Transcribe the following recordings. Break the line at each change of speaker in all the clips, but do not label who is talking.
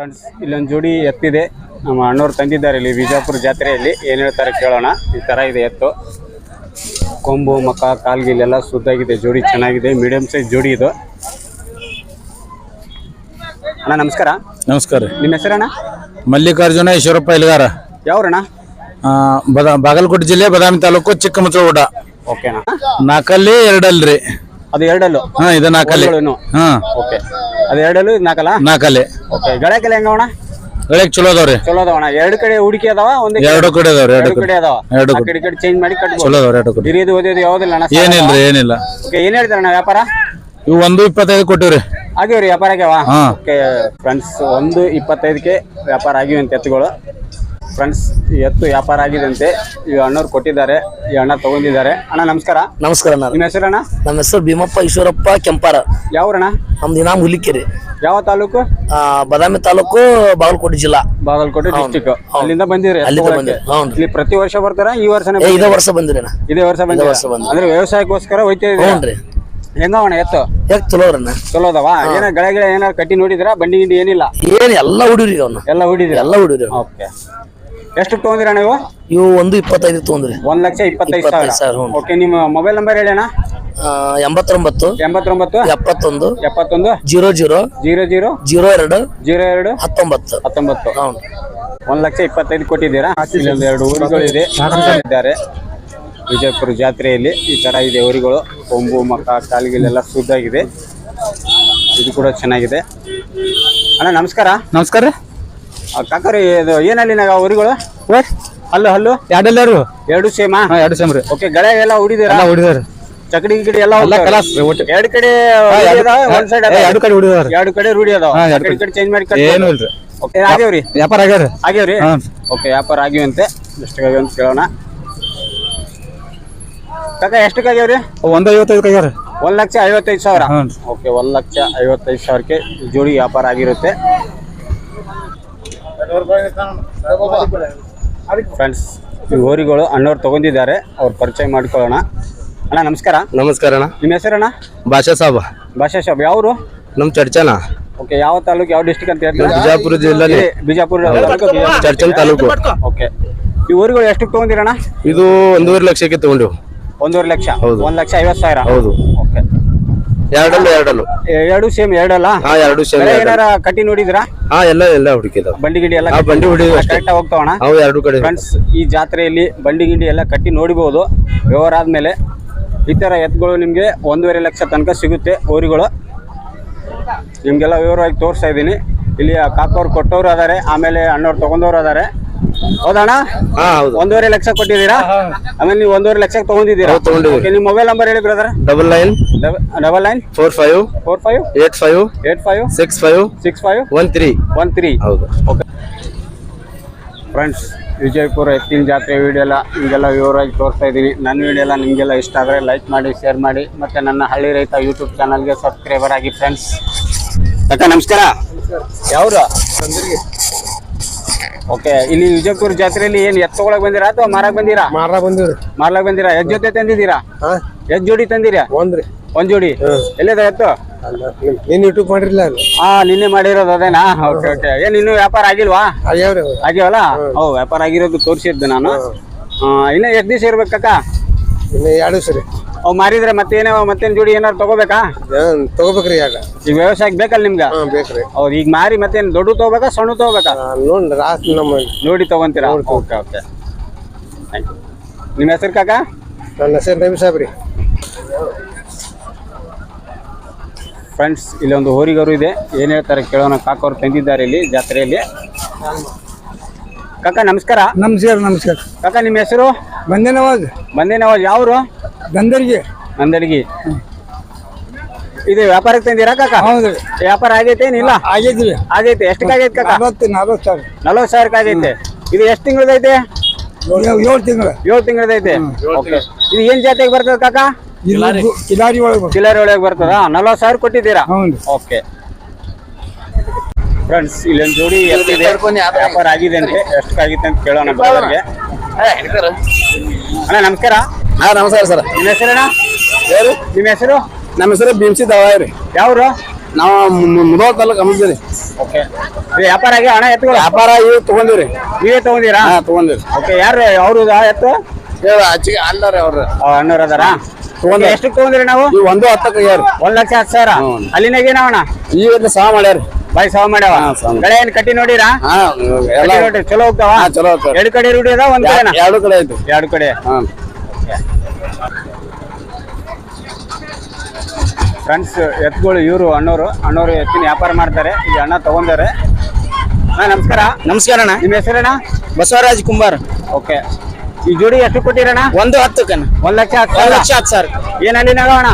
Friends ಇಲ್ಲೊಂದು ಜೋಡಿ ಎತ್ತಿದೆ. ನಮ್ಮ ಅಣ್ಣವ್ರು ತಂದಿದ್ದಾರೆ ಇಲ್ಲಿ ಬಿಜಾಪುರ ಜಾತ್ರೆಯಲ್ಲಿ. ಏನು ಹೇಳ್ತಾರೆ ಕೇಳೋಣ. ಈ ಥರ ಇದೆ ಎತ್ತು. ಕೊಂಬು ಮಕ ಕಾಲ್ಗಿಲೆಲ್ಲ ಸುದ್ದಾಗಿದೆ ಜೋಡಿ ಚೆನ್ನಾಗಿದೆ. ಮೀಡಿಯಂ ಸೈಜ್ ಜೋಡಿ ಇದು. ಅಣ್ಣ ನಮಸ್ಕಾರ.
ನಮಸ್ಕಾರ ರೀ.
ನಿಮ್ಮ ಹೆಸರಣ್ಣ?
ಮಲ್ಲಿಕಾರ್ಜುನ ಈಶ್ವರಪ್ಪ ಇಲ್ಗಾರ.
ಯಾವ್ರಣ್ಣ?
ಬದ ಬಾಗಲಕೋಟೆ ಜಿಲ್ಲೆ ಬದಾಮಿ ತಾಲೂಕು ಚಿಕ್ಕಮಗಳೂಡ
ಓಕೆನಾ?
ನಾಲ್ಕಲ್ಲಿ ಎರಡಲ್ರಿ.
ಅದು ಎರಡಲ್ಲು?
ಹಾ ಇದು ನಾಲ್ಕಲ್ಲಿ ಹಾ.
ಓಕೆ. ಅದು ಎರಡಲ್ಲೂ ಇದು ನಾಲ್ಕಲ್ಲ?
ನಾಲ್ಕಲ್ಲಿ.
ಓಕೆ ಗಳಕ್ಕೆಲ್ಲ ಹೆಂಗವಣ
ಗಳಕ್ ಚಲೋ ಅದಾವ್ರಿ.
ಚಲೋ ಅದಾವಣ ಎರಡು ಕಡೆ ಹೂಡಿಕೆ ಅದಾವ ಒಂದೇ
ಎರಡು ಕಡೆ ಅದಾವ್ರಿ ಎರಡು ಕಡೆ.
ಅದಾವ.
ಎರಡು ಕಡೆ
ಕಡೆ ಚೇಂಜ್ ಮಾಡಿ ಕಟ್ಬೋದು.
ಚಲೋ ಅದಾವ್ರಿ ಎರಡು ಕಡೆ.
ಹಿರಿಯದು ಓದಿಯೋದು ಯಾವುದಿಲ್ಲ ಅಣ್ಣ
ಏನಿಲ್ರಿ ಏನಿಲ್ಲ.
ಓಕೆ ಏನ್ ಹೇಳ್ತಾರಣ್ಣ ವ್ಯಾಪಾರ?
ಇವು ಒಂದು ಇಪ್ಪತ್ತೈದು ಕೊಟ್ಟಿವ್ರಿ.
ಆಗಿವ್ರಿ ವ್ಯಾಪಾರ ಆಗ್ಯಾವ
ಹಾ.
ಓಕೆ ಫ್ರೆಂಡ್ಸ್ ಒಂದು ಇಪ್ಪತ್ತೈದಕ್ಕೆ ವ್ಯಾಪಾರ ಅಂತ ಎತ್ತುಗಳು. ಫ್ರೆಂಡ್ಸ್ ಎತ್ತು ವ್ಯಾಪಾರ ಆಗಿದಂತೆ ಈ ಅಣ್ಣವ್ರು ಕೊಟ್ಟಿದ್ದಾರೆ ಈ ಅಣ್ಣ ತಗೊಂಡಿದ್ದಾರೆ. ಅಣ್ಣ ನಮಸ್ಕಾರ.
ನಮಸ್ಕಾರ ಅಣ್ಣ.
ನಿಮ್ಮ ಹೆಸರಣ್ಣ?
ನಮ್ಮ ಹೆಸರು ಭೀಮಪ್ಪ ಈಶ್ವರಪ್ಪ ಕೆಂಪಾರ.
ಯಾವ್ರಣ್ಣ
ನಮ್ದು ಇನಾಮ್ ಹುಲಿಕೆರೆ.
ಯಾವ ತಾಲೂಕು?
ಆ, ಬಾದಾಮಿ ತಾಲೂಕು ಬಾಗಲಕೋಟೆ ಜಿಲ್ಲಾ.
ಬಾಗಲಕೋಟೆ ಡಿಸ್ಟಿಕ್ ಅಲ್ಲಿಂದ ಬಂದಿರಿ
ಅಲ್ಲಿಂದ ಬಂದಿರಿ.
ಇಲ್ಲಿ ಪ್ರತಿ ವರ್ಷ ಬರ್ತಾರ? ಈ ವರ್ಷನೇ
ಏ ಇದೇ ವರ್ಷ ಬಂದಿರಿ ಅಣ್ಣ.
ಇದೇ ವರ್ಷ ಬಂದ
ವರ್ಷ.
ಅಂದ್ರೆ ವ್ಯವಸಾಯಕ್ಕೋಸ್ಕರ ಹೋಯ್ತಾ
ಹ್ಞೂನ್ರಿ
ಹೆಂಗವಣ ಎತ್ತು?
ಯಾಕೆ ಚಲೋ ಅಣ್ಣ
ಚಲೋ ಅದಾವ? ಏನ ಗಳೆ ಗಿಳೆ ಏನಾರ ಕಟ್ಟಿ ನೋಡಿದ್ರ? ಬಂಡಿ ಗಿಂಡಿ ಏನಿಲ್ಲ?
ಏನ್ ಎಲ್ಲ ಹುಡುಗ್ರಿ ಅವನ್ನ
ಎಲ್ಲ ಹೊಡಿದಿರ?
ಎಲ್ಲ ಹುಡುಗ್ರಿ
ಓಕೆ. ಎಷ್ಟು ತಗೊಂದಿರ ನೀವು?
ಇವು ಒಂದು ಇಪ್ಪತ್ತೈದು ತೊಗೊಂಡ್ರಿ
ಒಂದ್ ಲಕ್ಷ ಇಪ್ಪತ್ತೈದು ಸಾವಿರ.
ಸಾವಿರ, ಹ್ಞೂ.
ಓಕೆ ನಿಮ್ಮ ಮೊಬೈಲ್ ನಂಬರ್ ಹೇಳಿ ಅಣ್ಣ.
ಆ, ಎಂಬತ್ತೊಂಬತ್ತು
ಎಂಬತ್ತೊಂಬತ್ತು
ಎಪ್ಪತ್ತೊಂದು
ಎಪ್ಪತ್ತೊಂದು
zero zero
zero zero
zero ಎರಡು
ಜೀರೋ ಎರಡು
ಹತ್ತೊಂಬತ್ತು.
ಹತ್ತೊಂಬತ್ತು.
ಹೌದು
ಒಂದ್ ಲಕ್ಷ ಇಪ್ಪತ್ತೈದು ಕೊಟ್ಟಿದ್ದೀರಾ? ಇಲ್ಲೊಂದು ಎರಡು ಊರುಗಳಿದೆ. ಇದ್ದಾರೆ. ವಿಜಯಪುರ ಜಾತ್ರೆಯಲ್ಲಿ ಈ ತರ ಇದೆ ಊರುಗಳು. ಕೊಂಬು ಮಕ್ಕ ಕಾಲಿಗೆಲ್ಲ ಸುದ್ದಾಗಿದೆ ಇದು ಕೂಡ ಚೆನ್ನಾಗಿದೆ. ಅಣ್ಣ ನಮಸ್ಕಾರ.
ನಮಸ್ಕಾರ
ಕಾಕರಿ ಇದು ಏನಲ್ಲಿ ಊರಿಗಳು? ಹಲ್ಲು ಹಲ್ಲು?
ಎರಡೆಲ್ಲರು.
ಎರಡು ಸೇಮ?
ಎರಡು ಸೇಮ್ ರೀ.
ಓಕೆ ಗಳೆ ಎಲ್ಲ ಹೊಡಿದಿರಾ
ಹೊಡಿದಾರ
ಚಕಡಿ ಗಿಡಿ ಎಲ್ಲ
ಎಲ್ಲ ಕಲಾಸ್
ಎರಡು ಕಡೆ ಒಂದ್ ಸೈಡ್
ಎರಡು ಕಡೆ ಹೊಡಿದಾರ
ಎರಡು ಕಡೆ ರೂಢಿ ಅದಾವ?
ಎರಡು
ಕಡೆ. ಚೇಂಜ್ ಮಾಡಿ
ಏನು ಇಲ್ರಿ.
ಓಕೆ ಆಗ್ಯಾವ್ರಿ
ವ್ಯಾಪಾರ
ಆಗ್ಯಾವ್ರಿ?
ಆಗ್ಯಾವ್ರಿ.
ಓಕೆ ವ್ಯಾಪಾರ ಆಗಿವಂತೆ ಎಷ್ಟಾಗ್ಯಾವ ಅಂತ ಕೇಳೋಣ. ಕಾಕ ಎಷ್ಟಕ್ಕಾಗ್ಯಾವ್ರಿ
ಒಂದ್ ಐವತ್ತೈದು ಆಗ್ಯಾರ
ಒಂದ್ ಲಕ್ಷ ಐವತ್ತೈದು ಸಾವಿರ. ಓಕೆ ಒಂದ್ ಲಕ್ಷ ಐವತ್ತೈದು ಸಾವಿರಕ್ಕೆ ಜೋಡಿ ವ್ಯಾಪಾರ ಆಗಿರುತ್ತೆ. ಫ್ರೆಂಡ್ಸ್ ಈ ಹೋರಿಗಳು ಅಣ್ಣವ್ರು ತಗೊಂಡಿದ್ದಾರೆ. ಅವ್ರು ಪರಿಚಯ ಮಾಡ್ಕೊಳ್ಳೋಣ. ಅಣ್ಣ ನಮಸ್ಕಾರ.
ನಮಸ್ಕಾರ ಅಣ್ಣ.
ನಿಮ್ಮ ಹೆಸರಣ್ಣ
ಭಾಷಾ ಸಾಬ್.
ಭಾಷಾ ಸಾಬ್. ಯಾವರು
ನಮ್ಮ ಚರ್ಚನ.
ಓಕೆ ಯಾವ ತಾಲೂಕು ಯಾವ ಡಿಸ್ಟಿಕ್ ಅಂತ ಹೇಳ್ತೀರಾ?
ಬಿಜಾಪುರ ಜಿಲ್ಲೆ
ಬಿಜಾಪುರ
ಚರ್ಚನ್ ತಾಲೂಕು.
ಓಕೆ ಈ ಊರುಗಳು ಎಷ್ಟಕ್ಕೆ ತಗೊಂಡಿರಣ್ಣ
ಇದು ಒಂದೂವರೆ ಲಕ್ಷಕ್ಕೆ ತಗೊಂಡು
ಒಂದೂವರೆ ಲಕ್ಷ?
ಹೌದು.
ಒಂದ್ ಲಕ್ಷ ಐವತ್ತು ಸಾವಿರ?
ಹೌದು.
ಓಕೆ
ಎರಡಲ್ಲು ಎರಡಲ್ಲು.
ಎರಡು ಸೇಮ್ ಎರಡಲ್ಲ?
ಹಾ ಎರಡು ಸೇಮ್
ಬೇರೆ ಏನಾರ ಕಟ್ಟಿ ನೋಡಿದ್ರಾ
ಹಾ ಎಲ್ಲ ಎಲ್ಲ ಹುಡುಕಿದಾವ.
ಬಂಡಿ ಗಿಡಿ ಎಲ್ಲ
ಹಾ ಬಂಡಿ ಹುಡಿ
ಕರೆಕ್ಟ್ ಹೋಗ್ತಾವಣ
ಅವು ಎರಡು ಕಡೆ
ಫ್ರೆಂಡ್ಸ್ ಈ ಜಾತ್ರೆಯಲ್ಲಿ ಬಂಡಿ ಗಿಂಡಿ ಎಲ್ಲ ಕಟ್ಟಿ ನೋಡಿಬಹುದು ವ್ಯವಹಾರ ಆದ್ಮೇಲೆ ಈ ಥರ ಎತ್ತುಗಳು ನಿಮಗೆ ಒಂದೂವರೆ ಲಕ್ಷ ತನಕ ಸಿಗುತ್ತೆ ಊರಿಗಳು. ನಿಮಗೆಲ್ಲ ವಿವರವಾಗಿ ತೋರಿಸ್ತಾ ಇದ್ದೀನಿ. ಇಲ್ಲಿ ಕಾಕೋರ್ ಕಾಕೋರು ಕೊಟ್ಟವ್ರು ಅದಾರೆ ಆಮೇಲೆ ಅಣ್ಣವ್ರು ತಗೊಂಡವ್ರು ಅದಾರೆ. ಹೌದಣ್ಣ?
ಹಾ ಹೌದು.
ಒಂದೂವರೆ ಲಕ್ಷ ಕೊಟ್ಟಿದ್ದೀರಾ? ಆಮೇಲೆ ನೀವು ಒಂದೂವರೆ ಲಕ್ಷ ತಗೊಂಡಿದ್ದೀರಾ. ನಿಮ್ಮ ಮೊಬೈಲ್ ನಂಬರ್ ಹೇಳಿ brother
double nine
double nine?
Four five
four five?
Eight five
eight five?
Six five
six five?
One three
one three?
ಹೌದು.
ಓಕೆ ಫ್ರೆಂಡ್ಸ್ ವಿಜಯಪುರ ಎತ್ತಿನ ಜಾತ್ರೆ ವಿಡಿಯೋ ಎಲ್ಲ ನಿಮಗೆಲ್ಲ ವಿವರವಾಗಿ ತೋರಿಸ್ತಾ ಇದ್ದೀವಿ. ನನ್ನ ವಿಡಿಯೋ ಎಲ್ಲ ನಿಮಗೆಲ್ಲ ಇಷ್ಟ ಆದರೆ ಲೈಕ್ ಮಾಡಿ ಶೇರ್ ಮಾಡಿ. ಮತ್ತು ನನ್ನ ಹಳ್ಳಿ ರೈತ ಯೂಟ್ಯೂಬ್ ಚಾನಲ್ಗೆ ಸಬ್ಸ್ಕ್ರೈಬರ್ ಆಗಿ ಫ್ರೆಂಡ್ಸ್ ಅಕ್ಕ ನಮಸ್ಕಾರ. ಯಾವ್ರು ಓಕೆ ಇಲ್ಲಿ ವಿಜಯಪುರ ಜಾತ್ರೆಯಲ್ಲಿ ಏನು ತಗೊಳಕ್ ಬಂದಿರಾ ಅಥವಾ ಮಾರಕ್ಕೆ ಬಂದಿರಾ?
ಮಾರ ಬಂದಿವ್ರಿ.
ಮಾರ್ಲಾಕ್ ಬಂದಿರಾ? ಎದ್ ಜೊತೆ ತಂದಿದ್ದೀರಾ?
ಹಾ?
ಎಷ್ಟು ಜೋಡಿ ತಂದಿರಾ?
ಒಂದ್ರಿ.
ಒಂದ್ ಜೋಡಿ? ಎಲ್ಲಿದೆ ಎತ್ತು?
ನೀನ್ ಯೂಟ್ಯೂಬ್ ಮಾಡಿರ್ಲಿಲ್ಲ
ಹಾ ನಿನ್ನೆ ಮಾಡಿರೋದು ಅದೇನಾ? Okay okay. ಏನು ಇನ್ನು ವ್ಯಾಪಾರ ಆಗಿಲ್ವಾ?
ಆಗ್ಯಾವ್ರಿ ಅವು.
ಆಗ್ಯಾವಲ್ಲ? ಓ ವ್ಯಾಪಾರ ಆಗಿರೋದು ತೋರಿಸಿದ್ದೆ ನಾನು. ಆ, ಇನ್ನ ಎಷ್ಟು ದಿವಸ ಇರ್ಬೇಕಕ್ಕ?
ಇನ್ನ ಎರಡು ಸರಿ
ಅವ್ ಮಾರಿದ್ರೆ ಮತ್ತೇನೇ ಮತ್ತೇನ್ ಜೋಡಿ ಏನಾರು ತಗೋಬೇಕಾ?
ಏನ್ ತಗೋಬೇಕ್ರಿ ಆಗ
ಈಗ ವ್ಯವಸಾಯಕ್ಕೆ ಬೇಕಲ್ಲ ನಿಮ್ಗ?
ಹಾ ಬೇಕ್ರಿ.
ಈಗ ಮಾರಿ ಮತ್ತೇನ್ ದೊಡ್ಡ ತಗೋಬೇಕಾ ಸಣ್ಣ ತಗೋಬೇಕಾ?
ಆ, ನೋಡ್ರಿ ರಾತ್ ನಮ್ಮ
ನೋಡಿ ತಗೊಂತೀರಾ? Okay okay. ಥ್ಯಾಂಕ್ ಯು ನಿಮ್ಮ ಹೆಸರು ಕಾಕ?
ನನ್ನ ಹೆಸರು ರವಿ ಸಾಬ್ರಿ.
ಫ್ರೆಂಡ್ಸ್ ಇಲ್ಲಿ ಒಂದು ಹೋರಿಗರು ಇದೆ. ಏನ್ ಹೇಳ್ತಾರೆ ಕೇಳೋಣ. ಕಾಕವ್ರು ತಂದಿದ್ದಾರೆ ಇಲ್ಲಿ ಜಾತ್ರೆಯಲ್ಲಿ. ಕಾಕ ನಮಸ್ಕಾರ.
ನಮಸ್ಕಾರ ನಮಸ್ಕಾರ.
ಕಾಕ ನಿಮ್ಮ ಹೆಸರು?
ಬಂದೇನವಾಜ್
ಬಂದೇನವಾಜ್ ನಾವು ಯಾವ್ರು?
ಗಂಧರಿಗೆ.
ನಂದರಿಗೆ ಇದು ವ್ಯಾಪಾರಕ್ಕೆ ತಂದಿರಾ ಕಾಕ?
ಹೌದು.
ವ್ಯಾಪಾರ ಆಗೈತೆ ಏನಿಲ್ಲ
ಆಗೈತ್ರಿ
ಆಗೈತೆ ಎಷ್ಟಕ್ಕಾಗೈತೆ ಕಾಕ?
ನಲವತ್ತು ನಲವತ್ತು ಸಾವಿರ.
ನಲವತ್ತು ಸಾವಿರಕ್ಕೆ ಆಗೈತೆ. ಇದು ಎಷ್ಟು ತಿಂಗಳದೈತೆ?
ಏಳು ತಿಂಗಳು.
ಏಳು ತಿಂಗಳದೈತೆ. ಓಕೆ ಇದು ಏನ್ ಜಾತಿಗೆ ಬರ್ತದ ಕಾಕ?
ಕಿಲಾರಿ. ಒಳಗೆ
ಕಿಲಾರಿ ಒಳಗೆ ಬರ್ತದ. ನಲವತ್ತು ಸಾವಿರ ಕೊಟ್ಟಿದ್ದೀರಾ?
ಹೌದು.
ಓಕೆ. ಫ್ರೆಂಡ್ಸ್ ಇಲ್ಲೊಂದು ಜೋಡಿ ಎಷ್ಟಿದೆ ವ್ಯಾಪಾರ ಆಗಿದೆ ಅಂತೆ ಎಷ್ಟಕ್ಕಾಗಿತ್ತು ಅಂತ ಕೇಳೋಣ ಬ್ರದರ್ಗೆ ಅಣ್ಣ ನಮಸ್ಕಾರ.
ಹಾ ನಮಸ್ಕಾರ ಸರ್.
ನಿಮ್ಮ ಹೆಸರಣ್ಣ ನಿಮ್ಮ ಹೆಸರು?
ನಮ್ಮ ಹೆಸರು ಭೀಮ್ಸಿ ದವಾಯಿ ರೀ.
ಯಾವ್ರು?
ನಾವು ಮುದೋಳ ತಾಲೂಕು ಅಮರ್ಜಿ
ಓಕೆ. ವ್ಯಾಪಾರ ಆಗಿ ಹಣ ಎತ್ತುಗಳು
ವ್ಯಾಪಾರ ಇವು ತಗೊಂಡಿವ್ರಿ
ನೀವೇ ತಗೊಂಡಿರಾ?
ಹಾ ತಗೊಂಡಿವ್ರಿ
ಓಕೆ ಯಾರು ಅವರು ಎತ್ತು?
ಹೇಳ ಆಚಿಗೆ ಅಲ್ಲಾರ ಅವ್ರ.
ಅಣ್ಣವ್ರ ಅದಾರ?
ತಗೊಂಡ್ರಿ.
ಎಷ್ಟು ತಗೊಂಡ್ರಿ ನಾವು?
ಇವು ಒಂದು ಹತ್ತಕ್ಕೆ ಯಾರು
ಒಂದ್ ಲಕ್ಷ ಹತ್ತು ಸಾವಿರ. ಅಲ್ಲಿನಾಗ ಏನವಣ
ಈಗ ಸಹ ಮಾಡ್ಯಾರ
ಬಾಯ್ ಸಾವ ಮಾಡ್ಯಾವ. ಗಳೆ ಏನ್ ಕಟ್ಟಿ ನೋಡಿರಾ?
ಹಾ ಎಲ್ಲ
ನೋಡ್ರಿ ಚಲೋ ಹೋಗ್ತಾವ?
ಚಲೋ ಹೋಗ್ತಾವ.
ಎರಡು ಕಡೆ ರೂಢಿ ಅದ ಒಂದ್ ಕಡೆನಾ?
ಎರಡು ಕಡೆ ಆಯ್ತು
ಎರಡು ಕಡೆ.
ಹಾ.
ಫ್ರೆಂಡ್ಸ್ ಎತ್ತುಗಳು ಇವರು ಅಣ್ಣವರು ಅಣ್ಣವರು ಎತ್ತಿನ ವ್ಯಾಪಾರ ಮಾಡ್ತಾರೆ. ಈ ಅಣ್ಣ ತಗೊಂಡಾರೆ ನಮಸ್ಕಾರ.
ನಮಸ್ಕಾರ ಅಣ್ಣ.
ನಿಮ್ಮ ಹೆಸರೇನ
ಬಸವರಾಜ್ ಕುಂಬಾರ್.
ಓಕೆ. ಈ ಜೋಡಿ ಎಷ್ಟು ಕೊಟ್ಟಿರಣ್ಣ?
ಒಂದು ಹತ್ತು ಕಣ.
ಒಂದ್ ಲಕ್ಷ ಹತ್ತು
ಒಂದ್ ಲಕ್ಷ ಹತ್ತು ಸರ್
ಏನ್ ಅಲ್ಲಿನಾಗ ಅಣ್ಣ?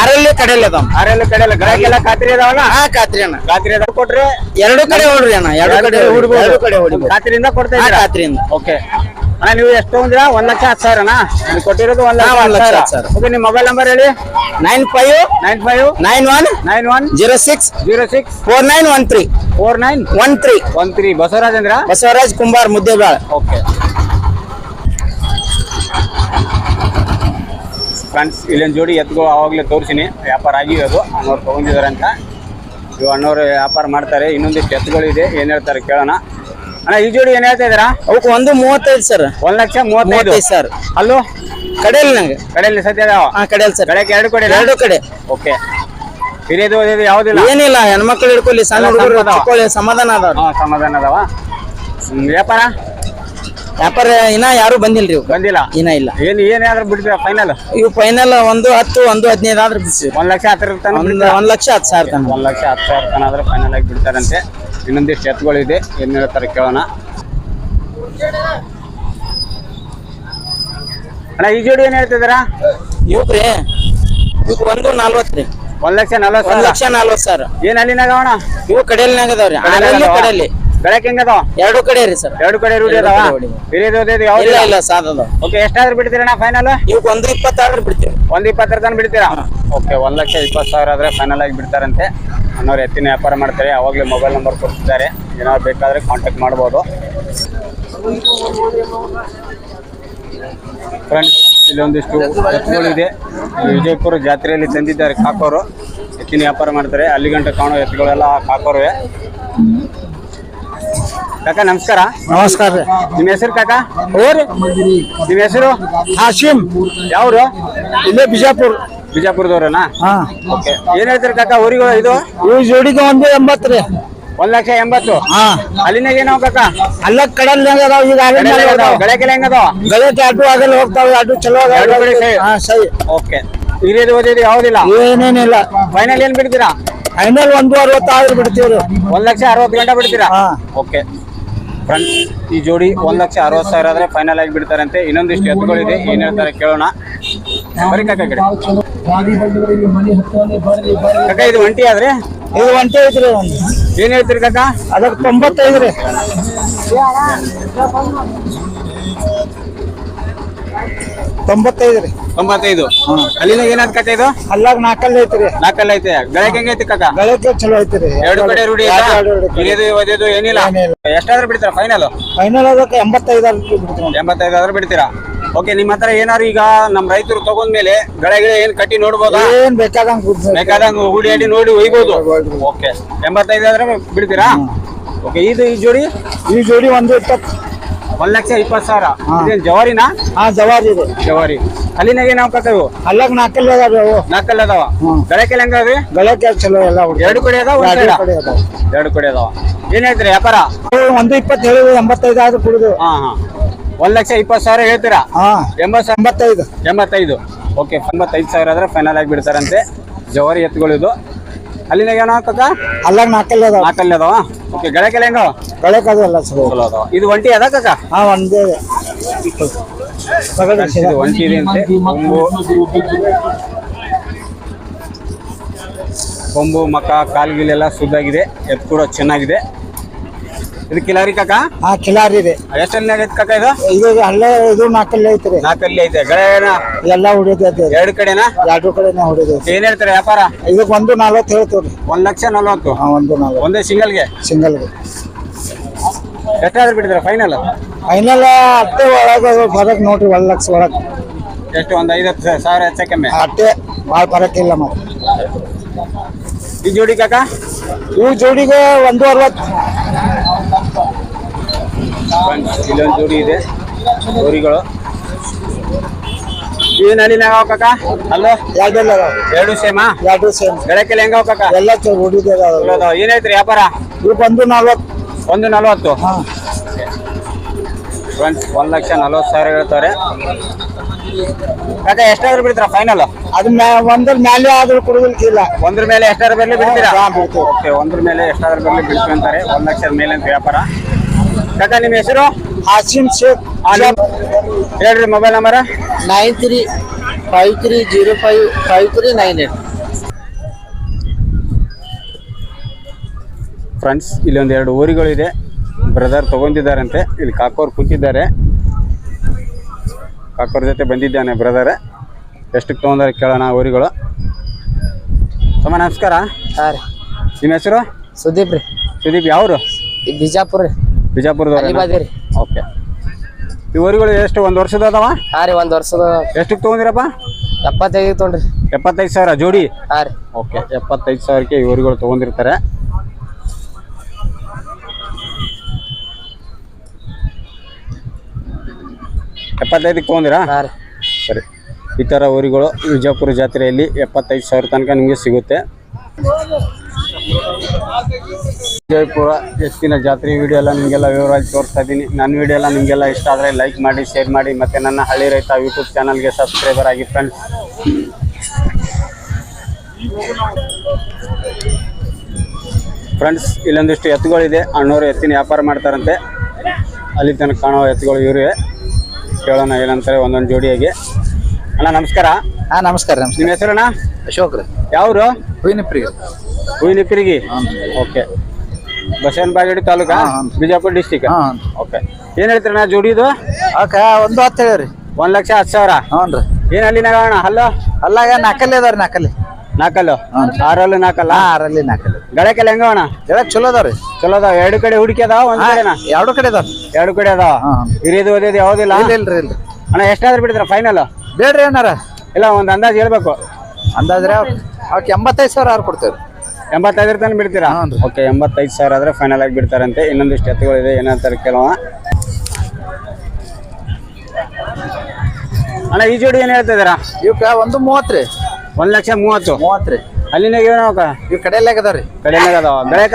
ಆರಲ್ಲಿ ಕಡೆಯಲ್ಲಿ
ಆರಲ್ಲಿ ಕಡೆಯಲ್ಲ ಗ್ರಾಹಕ ಎಲ್ಲ ಖಾತ್ರಿ ಅದಾವಲ್ಲ?
ಹಾ ಖಾತ್ರಿ ಅಣ್ಣ.
ಖಾತ್ರಿ ಅದಾವ ಕೊಟ್ರಿ?
ಎರಡು ಕಡೆ ಹೊಡ್ರಿ ಅಣ್ಣ. ಎರಡು ಕಡೆ
ಹೊಡ್ಬೋದು
ಎರಡು ಕಡೆ ಹೊಡಿಬೋದು.
ಖಾತ್ರಿಯಿಂದ ಕೊಡ್ತಾ
ಖಾತ್ರಿಯಿಂದ.
ಓಕೆ. ಅಣ್ಣ ನೀವು ಎಷ್ಟು ತಗೊಂಡ್ರಾ ಒಂದ್ ಲಕ್ಷ ಹತ್ತು ಸಾವಿರನಾ? ನೀವು ಕೊಟ್ಟಿರೋದು ಒಂದ್ ಲಕ್ಷ
ಸರ್ ಒಂದ್ ಲಕ್ಷ ಹತ್ತು ಸಾವಿರ.
ಓಕೆ ನಿಮ್ಮ ಮೊಬೈಲ್ ನಂಬರ್ ಹೇಳಿ.
Nine five
nine five
nine one
nine one
zero six
zero six
four nine one three
four nine
one three
one three. Basavaraj ಅಂದ್ರ
ಬಸವರಾಜ್ ಕುಂಬಾರ್ ಮುದ್ದೇಬಾಳ್.
ಓಕೆ. ಫ್ರೆಂಡ್ಸ್ ಇಲ್ಲೊಂದು ಜೋಡಿ ಎತ್ತುಗಳು ಆವಾಗಲೇ ತೋರಿಸಿನಿ. ವ್ಯಾಪಾರ ಆಗಿವೆ ಅದು. ಅಣ್ಣವ್ರು ತೊಗೊಂಡಿದ್ದಾರೆ ಅಂತ. ಇವು ಅಣ್ಣವ್ರು ವ್ಯಾಪಾರ ಮಾಡ್ತಾರೆ. ಇನ್ನೊಂದಿಷ್ಟು ಎತ್ತುಗಳಿದೆ ಏನು ಹೇಳ್ತಾರೆ ಕೇಳೋಣ. ಅಣ್ಣ ಈ ಜೋಡಿ ಏನು ಹೇಳ್ತಾ ಇದ್ದೀರಾ?
ಅವಕ್ಕೆ ಒಂದು ಮೂವತ್ತೈದು ಸರ್.
ಒಂದ್ ಲಕ್ಷ ಮೂವತ್ತೈದು.
ಮೂವತ್ತೈದು ಸರ್.
ಅಲ್ಲೂ?
ಕಡೆಯಲ್ಲಿ ನಂಗೆ.
ಕಡೆಯಲ್ಲಿ ಸದ್ಯ ಅದಾವ?
ಹಾ ಕಡೆಯಲ್ಲಿ ಸರ್.
ಕಡೆಗೆ ಎರಡು ಕಡೆ
ಎರಡು ಕಡೆ.
ಓಕೆ. ಹಿರಿಯದು ಯಾವುದಿಲ್ಲ?
ಏನಿಲ್ಲ ಹೆಣ್ಮಕ್ಳು ಹಿಡ್ಕೊಳ್ಳಿ ಸಣ್ಣ ಹುಡುಗರು
ಅದಾವ.
ಸಮಾಧಾನ ಅದಾವ
ಹಾಂ ಸಮಾಧಾನ ಅದಾವ. ಹ್ಮ್, ವ್ಯಾಪಾರ?
ವ್ಯಾಪಾರ ಇನ್ನ ಯಾರು ಬಂದಿಲ್ರಿ ಇವು
ಬಂದಿಲ್ಲ?
ಇನ್ನ ಇಲ್ಲ.
ಏನು ಏನಾದ್ರೂ ಬಿಡ್ತೀರಾ ಫೈನಲ್?
ಇವು ಫೈನಲ್ ಒಂದು ಹತ್ತು ಒಂದು ಹದಿನೈದು ಆದ್ರೆ ಬಿಡ್ತೀವಿ
ಒಂದ್ ಲಕ್ಷ ಹತ್ತಿರ ತನಕ
ಒಂದ್ ಒಂದ್ ಲಕ್ಷ ಹತ್ತು ಸಾವಿರ ತನಕ.
ಒಂದ್ ಲಕ್ಷ ಹತ್ತು ಸಾವಿರ ಆದ್ರೆ ಫೈನಲ್ ಆಗಿ ಬಿಡ್ತಾರಂತೆ. ಇನ್ನೊಂದಿಷ್ಟು ಎತ್ತುಗಳಿದೆ ಏನ್ ಹೇಳ್ತಾರೆ ಕೇಳೋಣ. ಅಣ್ಣ ಈ ಜೋಡಿ ಏನ್ ಹೇಳ್ತಿದ್ದೀರಾ
ಇವ್ರಿ ಇವ್ ಒಂದು ನಲ್ವತ್ತು ರೀ.
ಒಂದ್ ಲಕ್ಷ ನಲ್ವತ್ತು
ಒಂದ್ ಲಕ್ಷ ನಲ್ವತ್ತು ಸಾವಿರ.
ಏನ್ ಅಲ್ಲಿನಾಗ ಅಣ್ಣ?
ಇವು ಅದಾವ್ರಿ. ಆರಲ್ಲಿ ಕಡೆಯಲ್ಲಿ
ಬೆಳಕ್ ಹೆಂಗದ?
ಎರಡು ಕಡೆ ರೀ ಸರ್.
ಎರಡು ಕಡೆ ರೂಢಿ ಅದಾವ.
ಇಲ್ಲ ಇಲ್ಲ?
ಓಕೆ ಎಷ್ಟಾದ್ರೂ ಬಿಡ್ತೀರಣ್ಣ ಫೈನಲ್
ನೀವು ಒಂದು ಇಪ್ಪತ್ತಾದ್ರೆ ಬಿಡ್ತೀವಿ.
ಒಂದ್ ಇಪ್ಪತ್ತರ ತನಕ ಬಿಡ್ತೀರಾ? ಓಕೆ ಒಂದ್ ಲಕ್ಷ ಇಪ್ಪತ್ತು ಸಾವಿರ ಆದ್ರೆ ಫೈನಲ್ ಆಗಿ ಬಿಡ್ತಾರಂತೆ. ಅನ್ನೋರು ಎತ್ತಿನ ವ್ಯಾಪಾರ ಮಾಡ್ತಾರೆ ಅವಾಗಲೇ ಮೊಬೈಲ್ ನಂಬರ್ ಕೊಡ್ತಿದ್ದಾರೆ. ಏನಾದ್ರು ಬೇಕಾದ್ರೆ ಕಾಂಟ್ಯಾಕ್ಟ್ ಮಾಡ್ಬೋದು. ಫ್ರೆಂಡ್ಸ್ ಇಲ್ಲೊಂದಿಷ್ಟು ಎತ್ತುಗಳಿದೆ. ವಿಜಯಪುರ ಜಾತ್ರೆಯಲ್ಲಿ ತಂದಿದ್ದಾರೆ ಕಾಕೋರು. ಎತ್ತಿನ ವ್ಯಾಪಾರ ಮಾಡ್ತಾರೆ. ಅಲ್ಲಿ ಗಂಟೆ ಕಾಣೋ ಎತ್ತುಗಳೆಲ್ಲ ಕಾಕೋರುವೆ. ಕಾಕ ನಮಸ್ಕಾರ.
ನಮಸ್ಕಾರ ರೀ.
ನಿಮ್ಮ ಹೆಸರು ಕಾಕ?
ಹೋರಿ
ನಿಮ್ಮ ಹೆಸರು?
ಹಾಶಿಮ್.
ಯಾವ್ರು?
ಇಲ್ಲೇ ಬಿಜಾಪುರ್.
ಬಿಜಾಪುರದವ್ರನಾ?
ಹಾ.
ಓಕೆ. ಏನ್ ಹೇಳ್ತಾರೆ ಕಾಕ ಊರಿಗಳು ಇದು?
ಇವು ಜೋಡಿಗೆ ಒಂದು ಎಂಬತ್ತು ರೀ.
ಒಂದ್ ಲಕ್ಷ ಎಂಬತ್ತು?
ಹಾ.
ಅಲ್ಲಿನಾಗ ಏನೋ ಕಾಕ?
ಅಲ್ಲ ಕಡಲ್ ಅದಾವ ಈಗ
ಗಳಕೆಲ್ಲ ಅದಾವ.
ಗಳಕ್ಕೆ ಅಡ್ಡು ಆಗಲ್ಲ ಹೋಗ್ತಾವ ಅಡ್ಡು ಚಲೋ ಸರಿ
ಎರಡು ಕಡೆ ಸೈ.
ಹಾ ಸೈ.
ಓಕೆ. ಹಿರಿಯದು ಓದಿದ್ದು ಯಾವ್ದಿಲ್ಲ?
ಏನೇನಿಲ್ಲ.
ಫೈನಲ್ ಏನ್ ಬಿಡ್ತೀರಾ?
ಫೈನಲ್ ಒಂದು ಅರವತ್ತು ಆದ್ರೆ ಬಿಡ್ತೀವ್ರಿ
ಒಂದ್ ಲಕ್ಷ ಅರವತ್ತು ಗಂಟೆ ಬಿಡ್ತೀರಾ? ಓಕೆ. ಫ್ರೆಂಡ್ಸ್ ಈ ಜೋಡಿ ಒಂದ್ ಲಕ್ಷ ಅರವತ್ತು ಸಾವಿರ ಆದ್ರೆ ಫೈನಲ್ ಆಗಿ ಬಿಡ್ತಾರಂತೆ. ಇನ್ನೊಂದಿಷ್ಟು ಎತ್ತುಗಳಿದೆ. ಏನ್ ಹೇಳ್ತಾರೆ ಕೇಳೋಣ. ಬರೀ ಕಾಕ ಕಡೆ. ಕಾಕ ಇದು ಒಂಟಿ ಆದ್ರೆ?
ಇದು ಒಂಟಿ ಐತ್ರಿ
ಏನ್ ಹೇಳ್ತೀರಿ ಕಾಕ?
ಅದಕ್ಕೆ ತೊಂಬತ್ತೈದು ರೀ. ತೊಂಬತ್ತೈದು ರೀ.
ತೊಂಬತ್ತೈದು. ಅಲ್ಲಿಂದ ಏನಾದ್ ಕತೆ ಇದು?
ಅಲ್ಲಾಗ ನಾಲ್ಕಲ್ಲಿ ಐತ್ರಿ.
ನಾಲ್ಕಲ್ಲ ಐತೆ. ಗಳಕ್ಕೆ ಹೆಂಗೈತಿ ಕಕ್ಕ
ಗಳಕ್ಕೆ ಚಲೋ ಐತ್ರಿ.
ಎರಡು ಕಡೆ ರೂಢಿ
ಕಡೆ.
ಹಿರಿಯದು ಏನಿಲ್ಲ. ಎಷ್ಟಾದ್ರೂ ಬಿಡ್ತೀರಾ ಫೈನಲ್
ಫೈನಲ್ ಅದಕ್ಕೆ ಎಂಬತ್ತೈದು ಅಲ್ಲಿ ಬಿಡ್ತೀವಿ.
ಎಂಬತ್ತೈದು ಆದ್ರೆ ಬಿಡ್ತೀರಾ? ಓಕೆ ನಿಮ್ಮ ಹತ್ರ ಏನಾರು ಈಗ ನಮ್ಮ ರೈತರು ತಗೊಂಡ್ಮೇಲೆ ಮೇಲೆ ಗಿಡ ಏನ್ ಕಟ್ಟಿ ನೋಡಬಹುದು
ಏನ್ ಬೇಕಾದಂಗ
ಬೇಕಾದಂಗ ಹೂಡಿ ಅಡಿ ನೋಡಿ ಒಯ್ಬೋದು. ಓಕೆ ಎಂಬತ್ತೈದು ಆದ್ರೆ ಬಿಡ್ತೀರಾ ಓಕೆ ಇದು ಈ ಜೋಡಿ?
ಈ ಜೋಡಿ ಒಂದು ಇಪ್ಪತ್ತು.
ಒಂದ್ ಲಕ್ಷ ಇಪ್ಪತ್ತು ಸಾವಿರ. ಇದೇನ್ ಜವಾರಿನಾ?
ಹಾ ಜವಾರಿ ಇದೆ.
ಜವಾರಿ. ಅಲ್ಲಿನಾಗೆ ನಾವು ಕಾಕ ಇವು
ಅಲ್ಲಾಗ ನಾಲ್ಕಲ್ಲಿ ಅದಾವ
ನಾಲ್ಕಲ್ಲ ಅದಾವ?
ಗಳಕೆ
ಗಳಕ್ಕೆಲ್ಲ ಹೆಂಗದ್ರಿ
ಗಳಕ್ಕೆ ಚಲೋ ಎಲ್ಲ ಹುಡುಗ.
ಎರಡು ಕಡೆ ಅದಾವ
ಎರಡು ಕಡೆ ಅದಾವ.
ಎರಡು ಕಡೆ ಅದಾವ. ಏನ್ ಹೇಳ್ತೀರಿ ವ್ಯಾಪಾರ?
ಒಂದು ಇಪ್ಪತ್ತೇಳು ಎಂಬತ್ತೈದು ಆದ್ರೂ ಕುಡಿದು.
ಹಾ ಹಾ. ಒಂದ್ ಲಕ್ಷ ಇಪ್ಪತ್ತು ಸಾವಿರ ಹೇಳ್ತೀರಾ? ಎಂಬತ್ತು
ಎಂಬತ್ತೈದು.
ಎಂಬತ್ತೈದು. ಓಕೆ ಎಂಬತ್ತೈದು ಸಾವಿರ ಆದ್ರೆ ಫೈನಲ್ ಆಗಿ ಬಿಡ್ತಾರಂತೆ. ಜವಾರಿ ಎತ್ತುಗಳು ಇದು ಅಲ್ಲಿನಾಗ ಏನೋ ಕಾಕ
ಅಲ್ಲಾಗ ನಾಲ್ಕಲ್ಲಿ ಅದಾವ.
ನಾಲ್ಕಲ್ಲಿ ಅದಾವ? ಓಕೆ ಗಳಕ್ಕೆಲ್ಲ ಹೆಂಗ
ಚಲೋ.
ಚಲೋ ಅದಾವ. ಇದು ಒಂಟಿ ಅದ ಕಕ್ಕ
ಹಾ ಒಂದೇ ತಗೊಳ್ಳಿ
Friends, ಇದು ಒಂಟಿ ಇದೆ ಅಂತೆ. ಕೊಂಬು. ಕೊಂಬು ಮಕ ಕಾಲ್ಗಿಲೆಲ್ಲ ಸುದ್ದಾಗಿದೆ ಎತ್ತು ಕೂಡ ಚೆನ್ನಾಗಿದೆ. ಇದು ಕಿಲಾರಿ ಕಾಕ?
ಹಾ ಕಿಲಾರಿ ಇದೆ
ಎಷ್ಟಲ್ಲಿ ಐತೆ ಕಾಕ ಇದು?
ಇದು ಅಲ್ಲೇ ಇದು ನಾಲ್ಕಲ್ಲಿ ಐತ್ರಿ.
ನಾಲ್ಕಲ್ಲಿ ಐತೆ. ಗಳ
ಎಲ್ಲ ಹೊಡಿಯೋದು
ಎರಡು ಕಡೆನಾ?
ಎರಡು ಕಡೆನೇ ಹೊಡಿಯೋದು
ಏನ್ ಹೇಳ್ತಾರೆ ವ್ಯಾಪಾರ?
ಇದಕ್ಕೆ ಒಂದು ನಲ್ವತ್ತು ಹೇಳ್ತೀವ್ರಿ
ಒಂದ್ ಲಕ್ಷ ನಲ್ವತ್ತು.
ಹಾ ಒಂದು ನಲ್ವತ್ತು.
ಒಂದೇ ಸಿಂಗಲ್ಗೆ?
ಸಿಂಗಲ್ಗೆ
ಎಷ್ಟಾದ್ರೂ ಬಿಟ್ಟಿದ್ರೆ ಫೈನಲ್?
ಫೈನಲ್ ಅಟ್ಟೆ ಒಳಗೆ ಬರಕ್ ನೋಡ್ರಿ ಒಂದ್ ಲಕ್ಷ ಒಳಗೆ.
ಎಷ್ಟು ಒಂದ್ ಐವತ್ತು ಸಾವಿರ ಹೆಚ್ಚ ಕಮ್ಮಿ
ಅಟ್ಟೆ ಭಾಳ ಬರಕ್ಕಿಲ್ಲ ಮತ್ತೆ
ಈ ಜೋಡಿ ಕಾಕ?
ಇವು ಜೋಡಿಗೆ ಒಂದು ಅರವತ್ತು.
ಫ್ರೆಂಡ್ಸ್ ಇಲ್ಲೊಂದು ಜೋಡಿ ಇದೆ ಗೋರಿಗಳು ಏನ್ ಅಲ್ಲಿನಾಗ ಕಾಕ? ಅಲ್ಲೋ?
ಎರಡೆಲ್ಲ
ಎರಡು ಸೇಮಾ
ಎರಡು ಸೇಮ್
ಬೆಳಕೆಲ್ಲ ಹೆಂಗ ಕಾಕ?
ಎಲ್ಲ
ಚಲೋ. ಏನೈತ್ರಿ ವ್ಯಾಪಾರ?
ಇವು ಒಂದು ನಲ್ವತ್ತು.
ಒಂದು ನಲವತ್ತು?
ಒಂದು
ಫ್ರೆಂಡ್ಸ್ ಒಂದ್ ಲಕ್ಷ ನಲವತ್ತು ಸಾವಿರ ಹೇಳ್ತಾರೆ. ಕಾಕ ಎಷ್ಟಾದ್ರೂ ಬಿಡ್ತಾರ ಫೈನಲ್
ಅದು ಒಂದ್ರ ಮೇಲೆ ಆದ್ರೂ ಕೊಡುದಿಲ್ಲ
ಒಂದ್ರ ಮೇಲೆ ಎಷ್ಟಾದ್ರೂ ಬರ್ಲಿ ಬಿಡ್ತೀರಾ. ಓಕೆ ಒಂದ್ರ ಮೇಲೆ ಎಷ್ಟಾದ್ರೂ ಬರ್ಲಿ ಬಿಡ್ತೀವಿ ಅಂತಾರೆ. ಒಂದ್ ಲಕ್ಷದ ಮೇಲೆ ಅಂತ ವ್ಯಾಪಾರ. ಕಾಕ ನಿಮ್ಮ ಹೆಸರು?
ಹಾಸಿನ್ ಶೇಖ್.
ಹೇಳ್ರಿ mobile number
nine three five three zero five five three nine eight.
Friends ಇಲ್ಲಿ ಒಂದು ಎರಡು ಊರುಗಳಿದೆ. ಬ್ರದರ್ ತಗೊಂಡಿದ್ದಾರಂತೆ. ಇಲ್ಲಿ ಕಾಕೋರ್ ಕೂತಿದ್ದಾರೆ. ಕಾಕೋರ್ ಜೊತೆ ಬಂದಿದ್ದಾನೆ ಬ್ರದರ್ ಎಷ್ಟಕ್ಕೆ ತೊಗೊಂಡಾರೆ ಕೇಳೋಣ ಊರಿಗಳು. ತಮ್ಮ ನಮಸ್ಕಾರ.
ಹಾಂ
ನಿಮ್ಮ ಹೆಸರು?
ಸುದೀಪ್ ರೀ.
ಸುದೀಪ್ ಯಾವ್ರು?
ಬಿಜಾಪುರ ರೀ.
ಬಿಜಾಪುರದವ್ರು ಓಕೆ. ಈ ಊರಿಗಳು ಎಷ್ಟು ಒಂದು ವರ್ಷದ ಅದಾವ?
ಹಾಂ ರೀ ಒಂದು ವರ್ಷದ
ಎಷ್ಟಕ್ಕೆ ತೊಗೊಂಡಿರಪ್ಪ?
ಎಪ್ಪತ್ತೈದು ತೊಗೊಂಡ್ರಿ.
ಎಪ್ಪತ್ತೈದು ಸಾವಿರ ಜೋಡಿ?
ಹಾರಿ ರೀ.
ಓಕೆ ಎಪ್ಪತ್ತೈದು ಸಾವಿರಕ್ಕೆ ಈ ಊರುಗಳು ತೊಗೊಂಡಿರ್ತಾರೆ. ಎಪ್ಪತ್ತೈದಕ್ಕೆ ತೊಗೊಂಡಿರಾ?
ಹಾಂ ರೀ.
ಸರಿ. ಈ ಥರ ಊರುಗಳು ವಿಜಯಪುರ ಜಾತ್ರೆಯಲ್ಲಿ ಎಪ್ಪತ್ತೈದು ಸಾವಿರ ತನಕ ನಿಮಗೆ ಸಿಗುತ್ತೆ. ವಿಜಯಪುರ ಎತ್ತಿನ ಜಾತ್ರೆ ವಿಡಿಯೋ ಎಲ್ಲ ನಿಮಗೆಲ್ಲ ವಿವರವಾಗಿ ತೋರಿಸ್ತಾ ಇದ್ದೀನಿ. ನನ್ನ ವಿಡಿಯೋ ಎಲ್ಲ ನಿಮಗೆಲ್ಲ ಇಷ್ಟ ಆದರೆ ಲೈಕ್ ಮಾಡಿ ಶೇರ್ ಮಾಡಿ ಮತ್ತು ನನ್ನ ಹಳ್ಳಿ ರೈತ ಯೂಟ್ಯೂಬ್ ಚಾನಲ್ಗೆ ಸಬ್ಸ್ಕ್ರೈಬರ್ ಆಗಿ ಫ್ರೆಂಡ್ಸ್ ಫ್ರೆಂಡ್ಸ್ ಇಲ್ಲೊಂದಿಷ್ಟು ಎತ್ತುಗಳಿದೆ. ಅಣ್ಣವರು ಎತ್ತಿನ ವ್ಯಾಪಾರ ಮಾಡ್ತಾರಂತೆ. ಅಲ್ಲಿ ತನಕ ಕಾಣುವ ಎತ್ತುಗಳು ಇವರಿವೆ. ಕೇಳೋಣ ಏನಂತಾರೆ ಒಂದೊಂದು ಜೋಡಿಯಾಗಿ. ಅಣ್ಣ ನಮಸ್ಕಾರ.
ಹಾಂ ನಮಸ್ಕಾರ ನಮಸ್ಕಾರ.
ನಿಮ್ಮ ಹೆಸರಣ್ಣ?
ಅಶೋಕ್ ರೀ.
ಯಾವರು?
ಹೂವಿನ ಪಿರಿಗಿ
ಹೂವಿನಿಪ್ಪಿರಿಗಿ okay Basavana Bagewadi taluka Bijapur district?
Okay
okay. ಏನು ನಾ ಜೋಡಿದು
ಅಕ್ಕ ಒಂದು ಹತ್ತು ಹೇಳ್ರಿ.
ಒಂದ್ ಲಕ್ಷ ಹತ್ತು ಸಾವಿರ?
ಹ್ಞೂ ರೀ
ಏನು ನಗೋಣ ಅಣ್ಣ? ಹಲ್ಲೋ?
ಅಲ್ಲ ನಾಲ್ಕಲ್ಲಿ ಅದಾವ್ರಿ ನಾಲ್ಕಲ್ಲಿ
ನಾಲ್ಕಲ್ಲು ಆರಲ್ಲಿ
ನಾಕಲ್ಲ? ಆರಲ್ಲಿ ನಾಲ್ಕಲ್ಲಿ
ಗಳಕ್ಕೆಲ್ಲ ಹೆಂಗ ಅಣ್ಣ?
ಗಳಕ್ ಚಲೋ ಅದಾವ್ರಿ.
ಚಲೋ ಅದಾವ. ಎರಡು ಕಡೆ ಹುಡುಕಿ ಅದಾವ ಒಂದ್ ಕಡೆನಾ
ಎರಡು ಕಡೆ ಅದಾವ
ಎರಡು ಕಡೆ ಅದಾವ. ಹಿರಿಯದು ಓದಿದ್ದು ಯಾವುದಿಲ್ಲ?
ಇಲ್ರಿ ಇಲ್ರಿ
ಅಣ್ಣ ಎಷ್ಟಾದ್ರೂ ಬಿಡಿದ್ರ ಫೈನಲ್
ಬೇಡ್ರಿ ಏನಾರ
ಇಲ್ಲ ಒಂದ್ ಅಂದಾಜು ಹೇಳ್ಬೇಕು.
ಅಂದಾಜ್ರೆ ಅವಕ್ಕೆ ಎಂಬತ್ತೈದು ಸಾವಿರ ಆರು ಕೊಡ್ತೇವ್ರಿ?
ಎಂಬತ್ತೈದರ ತನಕ ಬಿಡ್ತೀರಾ?
ಹ್ಞೂ
ಓಕೆ ಎಂಬತ್ತೈದು ಸಾವಿರ ಆದ್ರೆ ಫೈನಲ್ ಆಗಿ ಬಿಡ್ತಾರಂತೆ. ಇನ್ನೊಂದಿಷ್ಟು ಎತ್ತುಗಳಿದೆ ಏನಂತಾರೆ ಕೇಳುವ ಅಣ್ಣ ಈ ಜೋಡಿ ಏನು ಹೇಳ್ತಾ ಇದ್ದೀರಾ?
ಇವಕ್ಕೆ ಒಂದು ಮೂವತ್ತು ರೀ.
ಒಂದು ಲಕ್ಷ ಮೂವತ್ತು.
ಮೂವತ್ತು ರೀ.
ಅಲ್ಲಿನಾಗ ಏನೋ
ಇವ್ ಕಡೆಯಲ್ಲಾಗ ರೀ.
ಕಡೆಯಲ್ಲಿ ಅದಾವ ಗಳಕ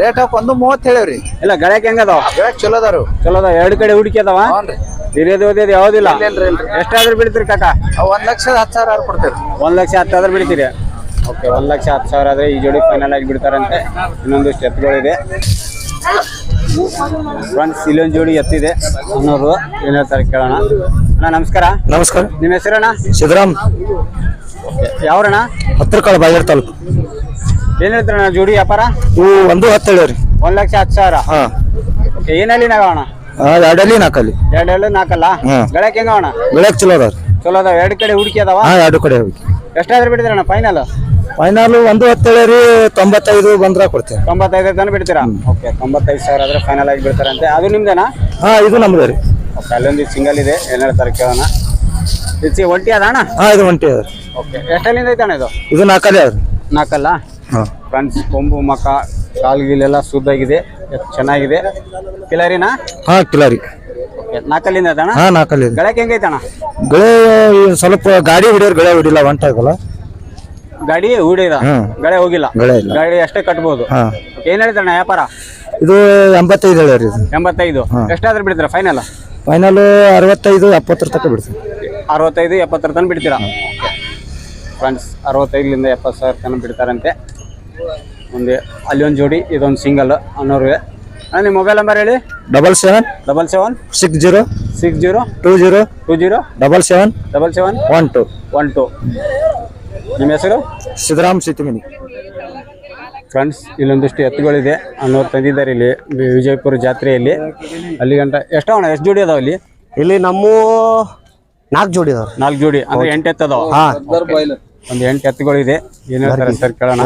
ರೇಟ್ ಅವಕ್ಕೆ ಒಂದು ಮೂವತ್ತು ಹೇಳೇವ್ರಿ
ಇಲ್ಲ ಗಳಕ್ಕೆ ಹೆಂಗ ಅದಾವ?
ಚಲೋ ಅದಾರು
ಚಲೋ ಅದಾವ. ಎರಡು ಕಡೆ ಹುಡುಕಿ ಅದಾವ?
ಹ್ಞೂ ರೀ.
ಹಿರಿಯದು ಓದಿಯೋದು ಯಾವುದಿಲ್ಲ?
ಇಲ್ರಿ ಇಲ್ರಿ
ಎಷ್ಟಾದ್ರೂ ಬಿಡ್ತೀರಿ ಕಾಕ?
ಅವ್ ಒಂದ್ ಲಕ್ಷದ ಹತ್ತು ಸಾವಿರ ಆರು ಕೊಡ್ತೇವ್ರಿ.
ಒಂದು ಲಕ್ಷ ಹತ್ತಾದ್ರೂ ಬಿಡ್ತೀರಿ. ಓಕೆ ಒಂದು ಲಕ್ಷ ಹತ್ತು ಸಾವಿರ ಆದರೆ ಈ ಜೋಡಿ ಫೈನಲ್ ಆಗಿ ಬಿಡ್ತಾರಂತೆ. ಇನ್ನೊಂದು ಸ್ಟೆಪ್ಗಳಿದೆ. ಫ್ರೆಂಡ್ಸ್ ಇಲ್ಲೊಂದು ಜೋಡಿ ಎತ್ತಿದೆ. ಅನ್ನೋರು ಏನು ಹೇಳ್ತಾರೆ ಕೇಳೋಣ. ಅಣ್ಣ ನಮಸ್ಕಾರ.
ನಮಸ್ಕಾರ.
ನಿಮ್ಮ ಹೆಸರಣ್ಣ
ಸಿದ್ದರಾಮ್
ಓಕೆ ಯಾವ್ರಣ್ಣ?
ಹತ್ರ ಕಾಳು ಬಾಗೇರ್ ತಾಲೂಕು.
ಏನು ಹೇಳ್ತಾರಣ್ಣ ಜೋಡಿ ವ್ಯಾಪಾರ?
ಇವು ಒಂದು ಹತ್ತು ಹೇಳಿ
ಒಂದು ಲಕ್ಷ ಹತ್ತು ಸಾವಿರ?
ಹಾ.
ಏನಲ್ಲಿ ನಾವಣ
ಎರಡಲ್ಲಿ ನಾಲ್ಕಲ್ಲಿ
ಎರಡು ಎರಡು ನಾಲ್ಕಲ್ಲ. ಗಳಕ್ಕೆ ಹೆಂಗವಣ
ಬೆಳಕ್ ಚಲೋ ಅದಾವ
ಚಲೋ ಅದಾವ? ಎರಡು ಕಡೆ ಹುಡುಕಿ ಅದಾವ?
ಎರಡು ಕಡೆ
ಎಷ್ಟಾದ್ರೂ ಬಿಡಿದ್ರಣ್ಣ ಫೈನಲ್
ಫೈನಲ್ ಒಂದು ಹತ್ತೇಳಿ ತೊಂಬತ್ತೈದು ಬಂದ್ರ ಕೊಡ್ತೇವೆ
ತೊಂಬತ್ತೈದು ತನಕ ಬಿಡ್ತೀರಾ? ಓಕೆ ತೊಂಬತ್ತೈದು ಸಾವಿರ ಆದ್ರೆ ಫೈನಲ್ ಆಗಿ ಬಿಡ್ತಾರಂತೆ. ಅದು ನಿಮ್ದೇನಾ?
ಹಾ ಇದು ನಮ್ದು ರೀ.
ಓಕೆ ಅಲ್ಲೊಂದು ಸಿಂಗಲ್ ಇದೆ ಏನ್ ಹೇಳ್ತಾರೆ ಕೇಳೋಣ. ಇದು ಒಂಟಿ ಅದ ಅಣ್ಣ
ಹಾ ಇದು ಒಂಟಿ ಅದ
ಓಕೆ ಎಷ್ಟಲ್ಲಿಂದ ಐತೆ ಅಣ್ಣ ಇದು?
ಇದು ನಾಲ್ಕಲ್ಲೇ ಅದ
ನಾಲ್ಕಲ್ಲ ಫ್ರೆಂಡ್ಸ್ ಕೊಂಬು ಮಕ ಕಾಲು ಗೀಲೆಲ್ಲ ಸುದ್ದಾಗಿದೆ ಎಷ್ಟ್ ಚೆನ್ನಾಗಿದೆ. ಕಿಲಾರಿನಾ?
ಹಾ ಕಿಲಾರಿ.
ಓಕೆ ನಾಲ್ಕಲ್ಲಿಂದ ಅಣ್ಣ
ಹಾ ನಾಲ್ಕಲ್ಲಿ
ಗಳಕ್ಕೆ ಹೆಂಗೈತೆ ಅಣ್ಣ
ಗಳೆ ಸ್ವಲ್ಪ ಗಾಡಿ ಹೊಡಿಯೋರು ಗಳೆ ಹೊಡಿಲ್ಲ ಒಂಟ ಆಗಲ್ಲ
ಗಾಡಿ ಹೂಡಿದ
ಹ್ಮ್.
ಗಳೆ ಹೋಗಿಲ್ಲ.
ಗಳೆ ಇಲ್ಲ.
ಗಾಡಿ ಅಷ್ಟೇ ಕಟ್ಬೋದು.
ಹಾ.
ಏನು ಹೇಳ್ತಾರಣ್ಣ ವ್ಯಾಪಾರ?
ಇದು ಎಂಬತ್ತೈದು ಹೇಳ್ಯಾರಿ ಇದು.
ಎಂಬತ್ತೈದು. ಎಷ್ಟಾದ್ರೂ ಬಿಡ್ತೀರಾ ಫೈನಲ್
ಫೈನಲ್ ಅರವತ್ತೈದು ಎಪ್ಪತ್ತರ ತನಕ ಬಿಡ್ತೀವಿ.
ಅರವತ್ತೈದು ಎಪ್ಪತ್ತರ ತನಕ ಬಿಡ್ತೀರಾ? ಫ್ರೆಂಡ್ಸ್ ಅರವತ್ತೈದರಿಂದ ಎಪ್ಪತ್ತು ಸಾವಿರ ತನಕ ಬಿಡ್ತಾರಂತೆ. ಒಂದು ಅಲ್ಲಿ ಒಂದು ಜೋಡಿ ಇದೊಂದು ಸಿಂಗಲ್ ಅನ್ನೋರ್ಗೆ. ಅಣ್ಣ ನಿಮ್ಮ ಮೊಬೈಲ್ ನಂಬರ್ ಹೇಳಿ.
Double seven
double seven
six zero
six zero
two zero
two zero
double seven
double seven
one two
one two ನಿಮ್ಮ ಹೆಸರು?
ಸಿದ್ದರಾಮ್ ಸಿತಿಮಿನಿ
ಫ್ರೆಂಡ್ಸ್ ಇಲ್ಲೊಂದಿಷ್ಟು ಎತ್ತುಗಳಿದೆ. ಅನ್ನೋರು ತಂದಿದ್ದಾರೆ ಇಲ್ಲಿ ವಿಜಯಪುರ ಜಾತ್ರೆಯಲ್ಲಿ. ಅಲ್ಲಿ ಗಂಟ ಅಣ್ಣ ಎಷ್ಟು ಜೋಡಿ ಅದಾವ ಇಲ್ಲಿ?
ಇಲ್ಲಿ ನಮ್ಮ ನಾಲ್ಕು ಜೋಡಿ ಅದಾವ.
ನಾಲ್ಕು ಜೋಡಿ ಅಂದ್ರೆ ಎಂಟು ಎತ್ತು ಅದಾವ. ಒಂದು ಎಂಟು ಎತ್ತುಗಳಿದೆ. ಏನು ಹೇಳ್ತಾರೆ ಸರ್ ಕೇಳೋಣ.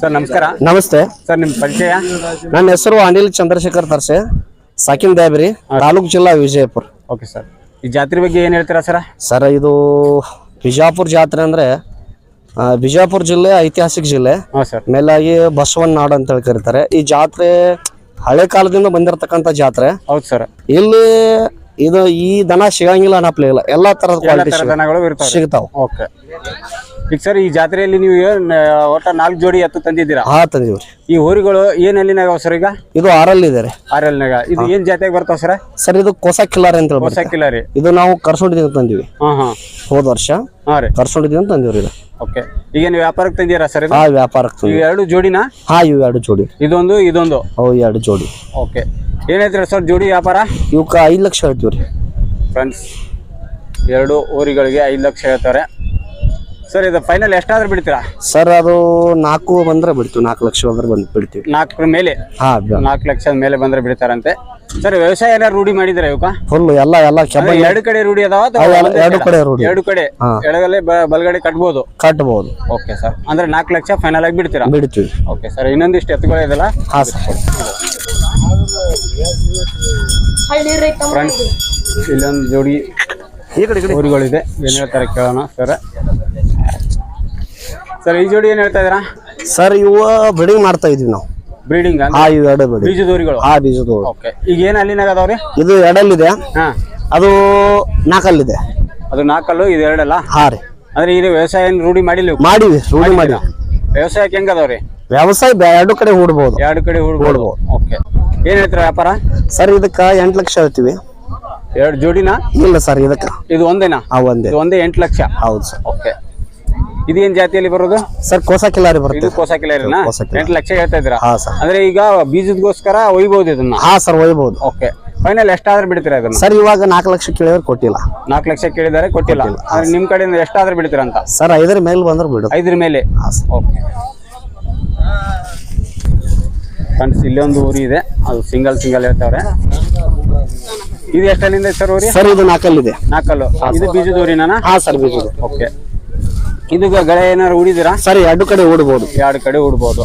ಸರ್. ನಮಸ್ಕಾರ.
ನಮಸ್ತೆ.
ಸರ್ ನಿಮ್ಮ ಪರಿಚಯ?
ನನ್ನ ಹೆಸರು ಅನಿಲ್ ಚಂದ್ರಶೇಖರ್ ತರ್ಸೆ ಸಾಕಿನ್ ದ್ಯಾಬ್ರಿ ತಾಲೂಕು ಜಿಲ್ಲಾ ವಿಜಯಪುರ.
Okay sir. ಈ ಜಾತ್ರೆ ಬಗ್ಗೆ ಏನು ಹೇಳ್ತೀರಾ ಸರ್?
ಸರ್ ಇದು ಬಿಜಾಪುರ ಜಾತ್ರೆ ಅಂದ್ರೆ ಆ, ಬಿಜಾಪುರ ಜಿಲ್ಲೆ ಐತಿಹಾಸಿಕ ಜಿಲ್ಲೆ.
ಹಾಂ ಸರ್.
ಮೇಲಾಗಿ ಬಸವನ ನಾಡು ಅಂತ ಹೇಳಿ ಕರೀತಾರೆ ಈ ಜಾತ್ರೆ ಹಳೆ ಕಾಲದಿಂದ ಬಂದಿರತಕ್ಕಂತ ಜಾತ್ರೆ.
ಹೌದು ಸರ್.
ಇಲ್ಲಿ ಇದು ಈ ದನ ಸಿಗಂಗಿಲ್ಲ ಅನ್ನಪ್ಲೇ ಇಲ್ಲ ಎಲ್ಲಾ ತರದ ಕ್ವಾಲಿಟಿ
ದನಗಳು ಇರ್ತಾವೆ
ಸಿಗ್ತಾವ.
ಓಕೆ. ಈಗ ಸರ್ ಈ ಜಾತ್ರೆಯಲ್ಲಿ ನೀವು ಏನ್ ಆ, ಒಟ್ಟ ನಾಲ್ಕು ಜೋಡಿ ಎತ್ತು ತಂದಿದ್ದೀರಾ?
ಹಾ ತಂದಿವ್ರಿ.
ಈ ಹೋರಿಗಳು ಏನ್ ಎಲ್ಲಿನಾಗ ಸರ್ ಈಗ?
ಇದು ಆರಲ್ಲಿ ಇದೆ ರೀ
ಆರ್ ಎಲ್ನಾಗ ಇದು ಏನ್ ಜಾತ್ರೆಗೆ ಬರ್ತಾವ ಸರ್?
ಸರ್ ಇದು ಕೋಸಾ ಕಿಲ್ಲಾರ್ ಅಂತ ಹೇಳಿ
ಹೊಸ
ಬರುತ್ತೆ.
ರೀ
ಇದು ನಾವು ಕರ್ಸೊಂಡಿದ್ದೀವಿ ತಂದಿವಿ.
ಹಾ ಹಾ.
ಹೋದ ವರ್ಷ
ಹಾ ರೀ.
ತಂದಿವ್ರಿ ಇದು.
ಓಕೆ. ಈಗ ನೀವು ವ್ಯಾಪಾರಕ್ಕೆ ತಂದಿರಾ ಸರ್ ಇದು?
ಹಾ ವ್ಯಾಪಾರಕ್ಕೆ
ಈಗ
ತಂದಿವಿ
ಎರಡು ಜೋಡಿನಾ?
ಹಾ ಇವು ಎರಡು ಜೋಡಿ.
ಇದೊಂದು ಇದೊಂದು?
ಅವು ಎರಡು ಜೋಡಿ.
ಓಕೆ. ಏನಾಯ್ತೀರ ಸರ್ ಜೋಡಿ ವ್ಯಾಪಾರ?
ಇವಕ್ಕೆ ಐದು ಲಕ್ಷ ಹೇಳ್ತೀವಿ ರೀ
ಫ್ರೆಂಡ್ಸ್ ಎರಡು ಊರಿಗಳಿಗೆ ಐದು ಲಕ್ಷ ಹೇಳ್ತಾರೆ. ಸರ್ ಇದು ಫೈನಲ್ ಎಷ್ಟಾದ್ರೂ ಬಿಡ್ತೀರಾ?
ಸರ್ ಅದು ನಾಲ್ಕು ಬಂದ್ರೆ ಬಿಡ್ತೀವಿ ನಾಲ್ಕು ಲಕ್ಷ ಬಂದ್ರೆ ಬಂದು ಬಿಡ್ತೀವಿ.
ನಾಲ್ಕರ ಮೇಲೆ?
ಹಾ
ನಾಲ್ಕು ಲಕ್ಷದ ಮೇಲೆ ಬಂದ್ರೆ ಬಿಡ್ತಾರಂತೆ. ಸರ್ ವ್ಯವಸಾಯ ಎಲ್ಲ ರೂಢಿ ಮಾಡಿದ್ರೆ ಇವಕ್ಕ
ಫುಲ್ ಎಲ್ಲ ಎಲ್ಲ ಕೆಬ್ಬ
ಅಂದ್ರೆ ಎರಡು ಕಡೆ ರೂಢಿ ಅದಾವ ಅಥವಾ
ಎರಡು-
ಒಂದೇ
ಎರಡು ಕಡೆ? ರೂಢಿ.
ಎರಡು ಕಡೆ.
ಹಾ.
ಎಡಗಲೆ ಬ- ಬಲಗಡೆ ಕಟ್ಬೋದು?
ಕಟ್ಬೋದು.
ಓಕೆ ಸರ್ ಅಂದ್ರೆ ನಾಲ್ಕು ಲಕ್ಷ ಫೈನಲ್ ಆಗಿ ಬಿಡ್ತೀರಾ?
ಬಿಡ್ತೀವಿ.
ಓಕೆ ಸರ್ ಇನ್ನೊಂದಿಷ್ಟು ಎತ್ತುಗಳು ಇದೆಲ್ಲ
ಹಾ ಸರ್
ಫ್ರೆಂಡ್ಸ್ ಇಲ್ಲೊಂದು ಜೋಡಿ
ಈ ಕಡೆ ಈ ಕಡೆ.
ಊರುಗಳಿದೆ. ಏನ್ ಹೇಳ್ತಾರೆ ಕೇಳೋಣ ಸರ್. ಸರ್ ಈ ಜೋಡಿ ಏನ್ ಹೇಳ್ತಾ ಇದೀರಾ
ಸರ್ ಇವು ಬ್ರೀಡಿಂಗ್ ಮಾಡ್ತಾ ಇದೀವಿ ನಾವು.
ಬ್ರೀಡಿಂಗ್
ಆ ಎರಡು ಬಿಡಿ
ಬೀಜದ ಊರುಗಳು
ಹಾ ಬೀಜದ.
ಓಕೆ ಈಗ ಏನು ಅಲ್ಲಿನಾಗ ಅದಾವ್ರಿ?
ಇದು ಎರಡಲ್ಲಿದೆ.
ಹಾ.
ಅದು ನಾಲ್ಕಲ್ಲಿದೆ
ಅದು ನಾಲ್ಕಲ್ಲು ಇದು ಎರಡಲ್ಲ?
ಹಾ ರೀ.
ಅಂದ್ರೆ ಈಗ ವ್ಯವಸಾಯ ಏನ್ ರೂಢಿ ಮಾಡಿಲ್ಲ ಇವು?
ಮಾಡಿವಿ ರೂಢಿ ಮಾಡಿ
ವ್ಯವಸಾಯಕ್ಕೆ ಹೆಂಗ್ ಅದಾವ್ರಿ?
ವ್ಯವಸಾಯ ಬೆ- ಎರಡು ಕಡೆ ಹೂಡ್ಬೋದು.
ಎರಡು ಕಡೆ ಹೂಡ್ಬೋದು. ಓಕೆ ಏನ್ ಹೇಳ್ತೀರಾ ವ್ಯಾಪಾರ?
ಸರ್ ಇದಕ್ಕ ಎಂಟು ಲಕ್ಷ ಹೇಳ್ತೀವಿ.
ಎರಡು ಜೋಡಿನಾ?
ಇಲ್ಲ ಸರ್ ಇದಕ್ಕೆ.
ಇದು ಒಂದೇನಾ?
ಆ ಒಂದೇ.
ಇದು ಒಂದೇ ಎಂಟು ಲಕ್ಷ?
ಹೌದು ಸರ್.
ಓಕೆ. ಇದೇನ್ ಜಾತಿಯಲ್ಲಿ ಬರೋದು?
ಸರ್ ಕೋಸಾ ಕಿಲಾರಿ
ಇದು
ಬರುತ್ತೆ
ಕೋಸ ಕಿಲರಿನಾ?
ಕೋಸ ಕಿಲಾರಿ.
ಎಂಟು ಲಕ್ಷ ಹೇಳ್ತಾ ಇದ್ದೀರಾ?
ಹಾ ಸರ್.
ಅಂದ್ರೆ ಈಗ ಬೀಜದಗೋಸ್ಕರ ಒಯ್ಬಹುದು ಇದನ್ನ?
ಹಾ ಸರ್ ಒಯ್ಬೋದು.
ಓಕೆ. ಫೈನಲ್ ಎಷ್ಟಾದ್ರೂ ಬಿಡ್ತೀರಾ ಇದನ್ನ?
ಸರ್ ಇವಾಗ ನಾಲ್ಕು ಲಕ್ಷ ಕೇಳಿದ್ರೆ ಕೊಟ್ಟಿಲ್ಲ.
ನಾಲ್ಕು ಲಕ್ಷ ಕೇಳಿದ್ದಾರೆ ಕೊಟ್ಟಿಲ್ಲ. ಅಂದ್ರೆ ನಿಮ್ ಕಡೆಯಿಂದ ಎಷ್ಟಾದ್ರೂ ಬಿಡ್ತೀರಾ ಅಂತ?
ಸರ್ ಐದರ ಮೇಲೆ ಬಂದ್ರೆ ಬಿಡು
ಐದರ ಮೇಲೆ?
ಹಾ ಸರ್.
ಓಕೆ. ಫ್ರೆಂಡ್ಸ್ ಇಲ್ಲೊಂದು ಊರಿ ಇದೆ. ಅದು ಸಿಂಗಲ್ ಸಿಂಗಲ್ ಹೇಳ್ತಾವ್ರೆ. ಇದು ಎಷ್ಟಲ್ಲಿಂದ ಸರ್ ಊರಿ
ಸರ್ ಇದು ನಾಲ್ಕಲ್ಲಿದೆ
ನಾಲ್ಕಲ್ಲು ಇದು ಬೀಜದ ಊರಿನ
ಹಾ ಸರ್ ಬೀಜದ
ಓಕೆ. ಇದು ಗಳೆ ಏನಾರು ಉಳಿದಿರಾ
ಸರ್ ಎರಡು ಕಡೆ ಹೂಡ್ಬೋದು
ಎರಡು ಕಡೆ ಉಡ್ಬೋದು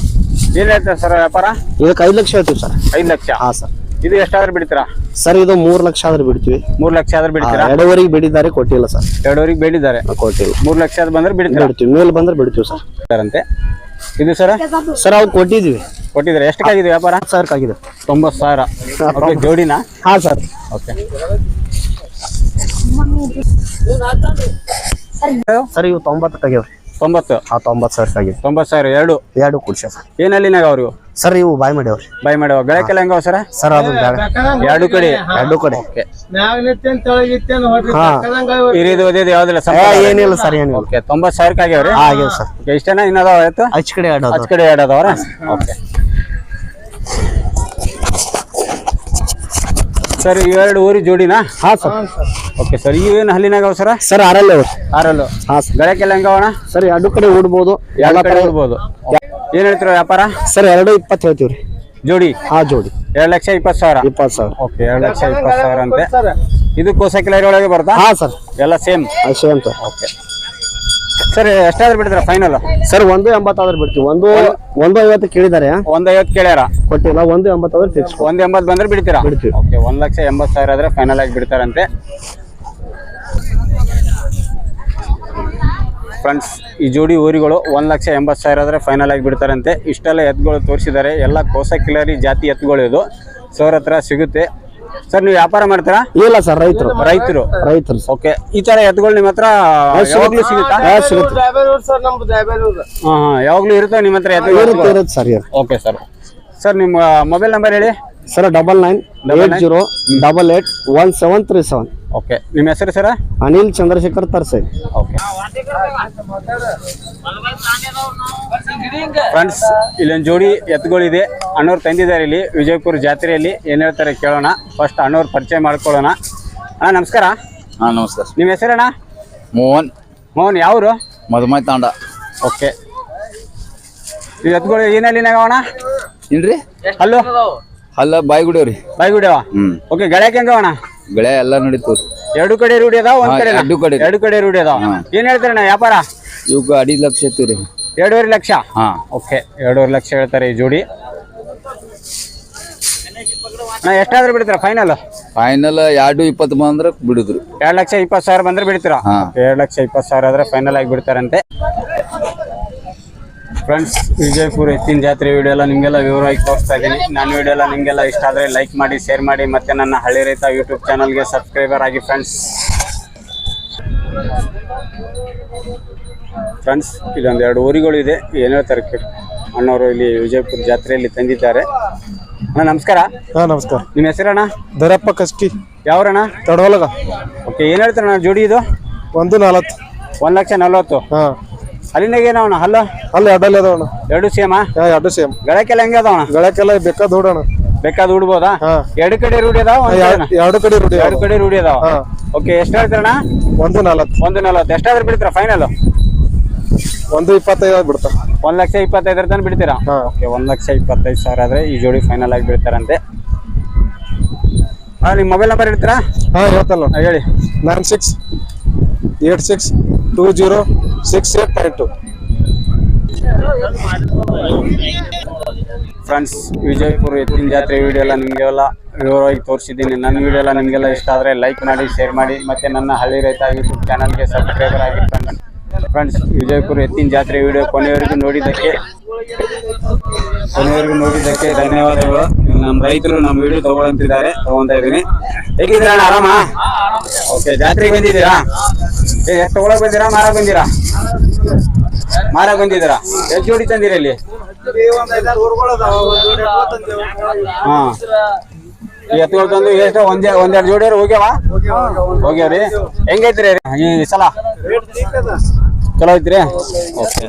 ಏನ್ ಹೇಳ್ತಾರೆ ಸರ್ ವ್ಯಾಪಾರ?
ಇದಕ್ಕೆ ಐದು ಲಕ್ಷ ಹೇಳ್ತೀವಿ ಸರ್.
ಐದು ಲಕ್ಷ.
ಹಾ ಸರ್.
ಇದು ಎಷ್ಟಾದ್ರೂ ಬಿಡ್ತೀರಾ?
ಸರ್ ಇದು ಮೂರು ಲಕ್ಷ ಆದ್ರೂ ಬಿಡ್ತೀವಿ.
ಮೂರ್ ಲಕ್ಷ ಆದ್ರೆ ಬಿಡ್ತೀರಾ?
ಎರಡೂವರೆಗೆ ಬಿಡಿದ್ದಾರೆ ಕೊಟ್ಟಿಲ್ಲ ಸರ್.
ಎರಡುವರೆಗೆ ಬೇಡಿದ್ದಾರೆ.
ಕೊಟ್ಟಿಲ್ಲ.
ಮೂರ್ ಲಕ್ಷ ಆದ್ ಬಂದ್ರೆ ಬಿಡ್ತೀರಾ?
ಬಿಡ್ತೀವಿ. ಮೇಲೆ ಬಂದ್ರೆ ಬಿಡ್ತೀವಿ ಸರ್.
ಅಂತೆ. ಇದು ಸರ್?
ಸರ್ ಅವ್ರು ಕೊಟ್ಟಿದ್ವಿ
ಕೊಟ್ಟಿದ್ದಾರೆ? ಎಷ್ಟಕ್ಕಾಗಿದೆ ವ್ಯಾಪಾರ?
ಸರ್ ಆಗಿದೆ.
ತೊಂಬತ್ತು ಸಾವಿರ. ಓಕೆ ಜೋಡಿನಾ?
ಹಾ ಸರ್.
ಓಕೆ
ಸರ್ ಇವು ತೊಂಬತ್ತು ಆಗ್ಯಾವ್ರಿ.
ತೊಂಬತ್ತು.
ಹಾ ತೊಂಬತ್ತು ಸಾವಿರ ಆಗಿದೆ
ತೊಂಬತ್ತು ಸಾವಿರ ಎರಡು?
ಎರಡು ಕುಡ್ಸ ಸರ್.
ಏನಲ್ಲಿನಾಗ ಅವ್ರಿಗೂ
ಸರ್ ಇವು ಬಾಯ್ ಮಾಡ್ಯಾವ್ರಿ
ಬಾಯ್ ಮಾಡ್ಯಾವ ಗಳಕ್ಕೆಲ್ಲ ಹೆಂಗ ಸರ?
ಸರ್ ಅದು
ಎರಡು ಕಡೆ.
ಎರಡು ಕಡೆ.
ಇರಿದು ಓದಿದ್ದು ಯಾವ್ದಿಲ್ಲ
ಏನಿಲ್ಲ ಸರ್ ಏನು
ಓಕೆ ತೊಂಬತ್ತು ಸಾವಿರಕ್ಕೆ ಆಗ್ಯಾವ್ರಿ
ಆಗ್ಯಾವ ಸರ್.
ಓಕೆ ಇಷ್ಟೇನಾ ಇನ್ನದಾವ ಆಯ್ತು
ಕಡೆ ಎರಡು
ಆಚ ಕಡೆ ಎರಡು ಅದಾವ್ರ ಓಕೆ. ಸರ್ ಇವೆರಡು ಊರಿ ಜೋಡಿನಾ?
ಹಾ ಸರ್.
Okay sir. ಇವೇನು ಹಲ್ಲಿನಾಗ ಸರ್ ಸರ
ಸರ್ ಆರಲ್ಲೇ ಅವ್ರಿ.
ಆರಲ್ಲು.
ಹಾ ಸರ್.
ಗಳಕ್ಕೆಲ್ಲ ಹೆಂಗವಣ
ಸರ್ ಎರಡು ಕಡೆ ಹೂಡ್ಬೋದು
ಎಲ್ಲ ಕಡೆ ಹೂಡ್ಬೋದು ಏನು ಹೇಳ್ತೀರ ವ್ಯಾಪಾರ?
ಸರ್ ಎರಡು ಇಪ್ಪತ್ತು ಹೇಳ್ತೀವ್ರಿ
ಜೋಡಿ?
ಹಾ ಜೋಡಿ.
ಎರಡು ಲಕ್ಷ ಇಪ್ಪತ್ತು ಸಾವಿರ?
ಇಪ್ಪತ್ತು ಸಾವಿರ.
ಓಕೆ ಎರಡು ಲಕ್ಷ ಇಪ್ಪತ್ತು ಸಾವಿರ ಅಂತೆ. ಇದು ಕೋಸ ಕಿಲರಿ ಒಳಗೆ ಬರುತ್ತಾ
ಹಾ ಸರ್.
ಎಲ್ಲ same?
Same sir.
Okay sir ಎಷ್ಟಾದ್ರೂ ಬಿಡ್ತಾರ ಫೈನಲ್
ಸರ್ ಒಂದು ಎಂಬತ್ತಾದ್ರೂ ಬಿಡ್ತೀವಿ. ಒಂದು ಒಂದು ಐವತ್ತು ಕೇಳಿದ್ದಾರೆ
ಒಂದ್ ಐವತ್ತು ಕೇಳ್ಯಾರ?
ಕೊಟ್ಟಿಲ್ಲ ಒಂದು ಎಂಬತ್ತಾದ್ರೆ ಫಿಕ್ಸ್
ಒಂದ್ ಎಂಬತ್ತು ಬಂದ್ರೆ ಬಿಡ್ತೀರಾ?
ಬಿಡ್ತೀವಿ.
ಓಕೆ ಒಂದ್ ಲಕ್ಷ ಎಂಬತ್ತು ಸಾವಿರ ಆದ್ರೆ ಫೈನಲ್ ಆಗಿ ಬಿಡ್ತಾರಂತೆ. ಫ್ರೆಂಡ್ಸ್ ಈ ಜೋಡಿ ಊರಿಗಳು ಒಂದ್ ಲಕ್ಷ ಎಂಬತ್ತು ಸಾವಿರ ಆದ್ರೆ ಫೈನಲ್ ಆಗಿ ಬಿಡ್ತಾರಂತೆ. ಇಷ್ಟೆಲ್ಲ ಎತ್ಗಳು ತೋರಿಸಿದ್ದಾರೆ. ಎಲ್ಲ ಕೋಸ ಕಿಲರಿ ಜಾತಿ ಎತ್ತುಗಳು ಇದು. ಸರ್ ಹತ್ರ ಸಿಗುತ್ತೆ. ಸರ್ ನೀವು ವ್ಯಾಪಾರ ಮಾಡ್ತೀರಾ?
ಇಲ್ಲ ಸರ್ ರೈತರು.
ರೈತರು.
ರೈತರು
ಓಕೆ. ಈ ತರ ಎತ್ಗಳು ನಿಮ್ಮ ಹತ್ರ ಯಾವಾಗ್ಲೂ ಸಿಗುತ್ತಾ?
ಸಿಗುತ್ತೆ?
ಹಾ ಹಾ ಯಾವಾಗ್ಲೂ ಇರುತ್ತೆ ನಿಮ್ಮ ಹತ್ರ
ಇರುತ್ತೆ
ಎತ್ತುಗಳು?
ಇರುತ್ತೆ ಸರ್ ಇರುತ್ತೆ.
Okay sir. ಸರ್ ನಿಮ್ಮ ಮೊಬೈಲ್ ನಂಬರ್ ಹೇಳಿ?
Sir double nine eight zero double eight one seven three seven.
Okay ನಿಮ್ಮ ಹೆಸರು ಸರ?
ಅನಿಲ್ ಚಂದ್ರಶೇಖರ್ ತರ್ಸೆ.
ಓಕೆ ಫ್ರೆಂಡ್ಸ್ ಇಲ್ಲೊಂದು ಜೋಡಿ ಎತ್ತುಗಳಿದೆ ಅಣ್ಣವ್ರು ತಂದಿದ್ದಾರೆ ಇಲ್ಲಿ ವಿಜಯಪುರ ಜಾತ್ರೆಯಲ್ಲಿ. ಏನು ಹೇಳ್ತಾರೆ ಕೇಳೋಣ. ಫಸ್ಟ್ ಅಣ್ಣವ್ರು ಪರಿಚಯ ಮಾಡ್ಕೊಳ್ಳೋಣ. ಅಣ್ಣ ನಮಸ್ಕಾರ.
ಹಾ ನಮಸ್ಕಾರ.
ನಿಮ್ಮ ಹೆಸರಣ್ಣ?
ಮೋಹನ್.
ಮೋಹನ್ ಯಾವರು?
ಮಧುಮೈ ತಾಂಡ.
ಓಕೆ ಈ ಎತ್ತುಗಳು ಏನಲ್ಲಿ ಅಣ್ಣ
ಇಲ್ರಿ
ಹಲೋ
ಅಲ್ಲ ಬಾಯ್ಗುಡಿ ರೀ
ಬಾಯ್ಗುಡಿಯವ?
ಹ್ಮ್.
ಓಕೆ ಗಳಕ್ಕೆ ಹೆಂಗವಣ
ಗಳೆ ಎಲ್ಲ ನಡೀತು
ಎರಡು ಕಡೆ ರೂಢಿ ಅದಾವ ಒಂದ್ ಕಡೆ
ಎರಡು ಕಡೆ.
ಎರಡು ಕಡೆ ರೂಢಿ ಅದಾವ. ಏನ್ ಹೇಳ್ತಾರಣ್ಣ ವ್ಯಾಪಾರ?
ಇವಕ್ಕ ಅಡಿ ಲಕ್ಷ ಇರ್ತೀರಿ ರೀ.
ಎರಡೂವರೆ ಲಕ್ಷ?
ಹಾ.
ಓಕೆ ಎರಡೂವರೆ ಲಕ್ಷ ಹೇಳ್ತಾರೆ ಈ ಜೋಡಿ. ನಾ ಎಷ್ಟಾದ್ರೂ ಬಿಡ್ತೀರಾ ಫೈನಲ್
ಫೈನಲ್ ಎರಡು ಇಪ್ಪತ್ತು ಬಂದ್ರೆ ಬಿಡಿದ್ರು.
ಎರಡು ಲಕ್ಷ ಇಪ್ಪತ್ತು ಸಾವಿರ ಬಂದ್ರೆ ಬಿಡ್ತೀರಾ. ಎರಡು ಲಕ್ಷ ಇಪ್ಪತ್ತು ಸಾವಿರ ಆದ್ರೆ ಫೈನಲ್ ಆಗಿ ಬಿಡ್ತಾರಂತೆ. ಫ್ರೆಂಡ್ಸ್ ವಿಜಯಪುರ ಎತ್ತಿನ ಜಾತ್ರೆ ವಿಡಿಯೋ ಎಲ್ಲ ನಿಮಗೆಲ್ಲ ವಿವರವಾಗಿ ತೋರಿಸ್ತಾ ಇದ್ದೀನಿ ನನ್ನ ವಿಡಿಯೋ ಎಲ್ಲ ನಿಮಗೆಲ್ಲ ಇಷ್ಟ ಆದರೆ ಲೈಕ್ ಮಾಡಿ ಶೇರ್ ಮಾಡಿ ಮತ್ತು ನನ್ನ ಹಳ್ಳಿ ರೈತ ಯೂಟ್ಯೂಬ್ ಚಾನಲ್ಗೆ ಸಬ್ಸ್ಕ್ರೈಬರ್ ಆಗಿ ಫ್ರೆಂಡ್ಸ್ ಫ್ರೆಂಡ್ಸ್ ಇಲ್ಲೊಂದು ಎರಡು ಊರಿಗಳು ಇದೆ. ಏನು ಹೇಳ್ತಾರೆ ಕೆ- ಅಣ್ಣವರು ಇಲ್ಲಿ ವಿಜಯಪುರ ಜಾತ್ರೆಯಲ್ಲಿ ತಂದಿದ್ದಾರೆ. ಅಣ್ಣ ನಮಸ್ಕಾರ.
ಹಾ ನಮಸ್ಕಾರ.
ನಿಮ್ಮ ಹೆಸರಣ್ಣ?
ದರಪ್ಪ ಕಸ್ಕಿ.
ಯಾವ್ರಣ್ಣ?
ತಡವಲಗ.
ಓಕೆ ಏನು ಹೇಳ್ತಾರಣ್ಣ ಜೋಡಿ ಇದು?
ಒಂದು ನಲವತ್ತು
ಒಂದು ಲಕ್ಷ ನಲವತ್ತು.
ಹಾ.
ಅಲ್ಲಿಂದಾಗ ಏನವಣ್ಣ ಹಲ್ಲ?
ಅಲ್ಲಿ ಅಡ್ಡಲ್ಲಿ ಅದಾವಣ
ಎರಡು ಸೇಮ
ಎರಡು ಸೇಮ್
ಗಳಕ್ಕೆಲ್ಲ ಹೆಂಗೆ ಅದಾವಣ
ಗಳಕ್ಕೆಲ್ಲ ಬೇಕಾದ ಹೂಡೋಣ
ಬೇಕಾದ ಉಡ್ಬೋದಾ. ಎರಡು ಕಡೆ ರೂಢಿ ಅದಾವ
ಎರಡು ಕಡೆ ರೂಢಿ
ಎರಡು ಕಡೆ ರೂಢಿ ಅದಾವ. ಓಕೆ ಎಷ್ಟು ಹೇಳ್ತಾರಣ್ಣ?
ಒಂದು ನಲವತ್ತು.
ಒಂದು ನಲವತ್ತು. ಎಷ್ಟಾದ್ರೂ ಬಿಡ್ತೀರಾ ಫೈನಲ್
ಒಂದು ಇಪ್ಪತ್ತೈದು ಬಿಡ್ತಾರ
ಒಂದ್ ಲಕ್ಷ ಇಪ್ಪತ್ತೈದರ ತನಕ ಬಿಡ್ತೀರಾ? ಓಕೆ ಒಂದ್ ಲಕ್ಷ ಇಪ್ಪತ್ತೈದು ಸಾವಿರ ಆದ್ರೆ ಈ ಜೋಡಿ ಫೈನಲ್ ಆಗಿ ಬಿಡ್ತಾರಂತೆ. ಹಾಂ ನಿಮ್ಮ ಮೊಬೈಲ್ ನಂಬರ್ ಹೇಳ್ತೀರಾ?
ಹಾಂ ಹೇಳ್ತಲ್ಲ
ಹೇಳಿ.
Nine six eight six two zero six eight point two
friends, Vijayapura ಎತ್ತಿನ ಜಾತ್ರೆ ವಿಡಿಯೋ ಎಲ್ಲ ನಿಮಗೆಲ್ಲ ವಿವರವಾಗಿ ತೋರಿಸಿದ್ದೀನಿ. ನನ್ನ ವಿಡಿಯೋ ಎಲ್ಲ ನಿಮಗೆಲ್ಲ ಇಷ್ಟ ಆದರೆ ಲೈಕ್ ಮಾಡಿ ಶೇರ್ ಮಾಡಿ, ಮತ್ತು ನನ್ನ ಹಳ್ಳಿ ರೈತ ಯೂಟ್ಯೂಬ್ ಚಾನಲ್ಗೆ ಸಬ್ಸ್ಕ್ರೈಬರ್ ಆಗಿ ಫ್ರೆಂಡ್ಸ್ ಫ್ರೆಂಡ್ಸ್ ವಿಜಯಪುರ ಎತ್ತಿನ ಜಾತ್ರೆ ವಿಡಿಯೋ ಕೊನೆಯವರೆಗೂ ನೋಡಿದ್ದಕ್ಕೆ ಕೊನೆಯವರೆಗೂ ನೋಡಿದ್ದಕ್ಕೆ ಧನ್ಯವಾದಗಳು. ನಮ್ಮ ರೈತರು ನಮ್ಮ ವಿಡಿಯೋ ತಗೊಳಂತಿದ್ದಾರೆ, ತಗೊಂತಾ ಇದೀನಿ ಹೇಗಿದ್ದೀರಾ ಆರಾಮ? ಓಕೆ ಜಾತ್ರೆಗೆ ಬಂದಿದ್ದೀರಾ? ಏ, ಎಷ್ಟು ತಗೊಳಕ್ ಬಂದಿರಾ? ಮಾರ ಬಂದಿರಾ? ಮಾರ ಬಂದಿದ್ದೀರಾ? ಎಷ್ಟು ಜೋಡಿ ತಂದಿರ ಇಲ್ಲಿ ಹಾ. ಎತ್ತುಗಳು ತಂದು ಎಷ್ಟು, ಒಂದೇ, ಒಂದೆರಡು ಜೋಡಿಯವ್ರು ಹೋಗ್ಯಾವ? ಹೋಗ್ಯಾವ್ರಿ? ಹೆಂಗೈತ್ರಿ? ಈ ಸಲ? ಚಲೋ ಐತ್ರಿ? ಓಕೆ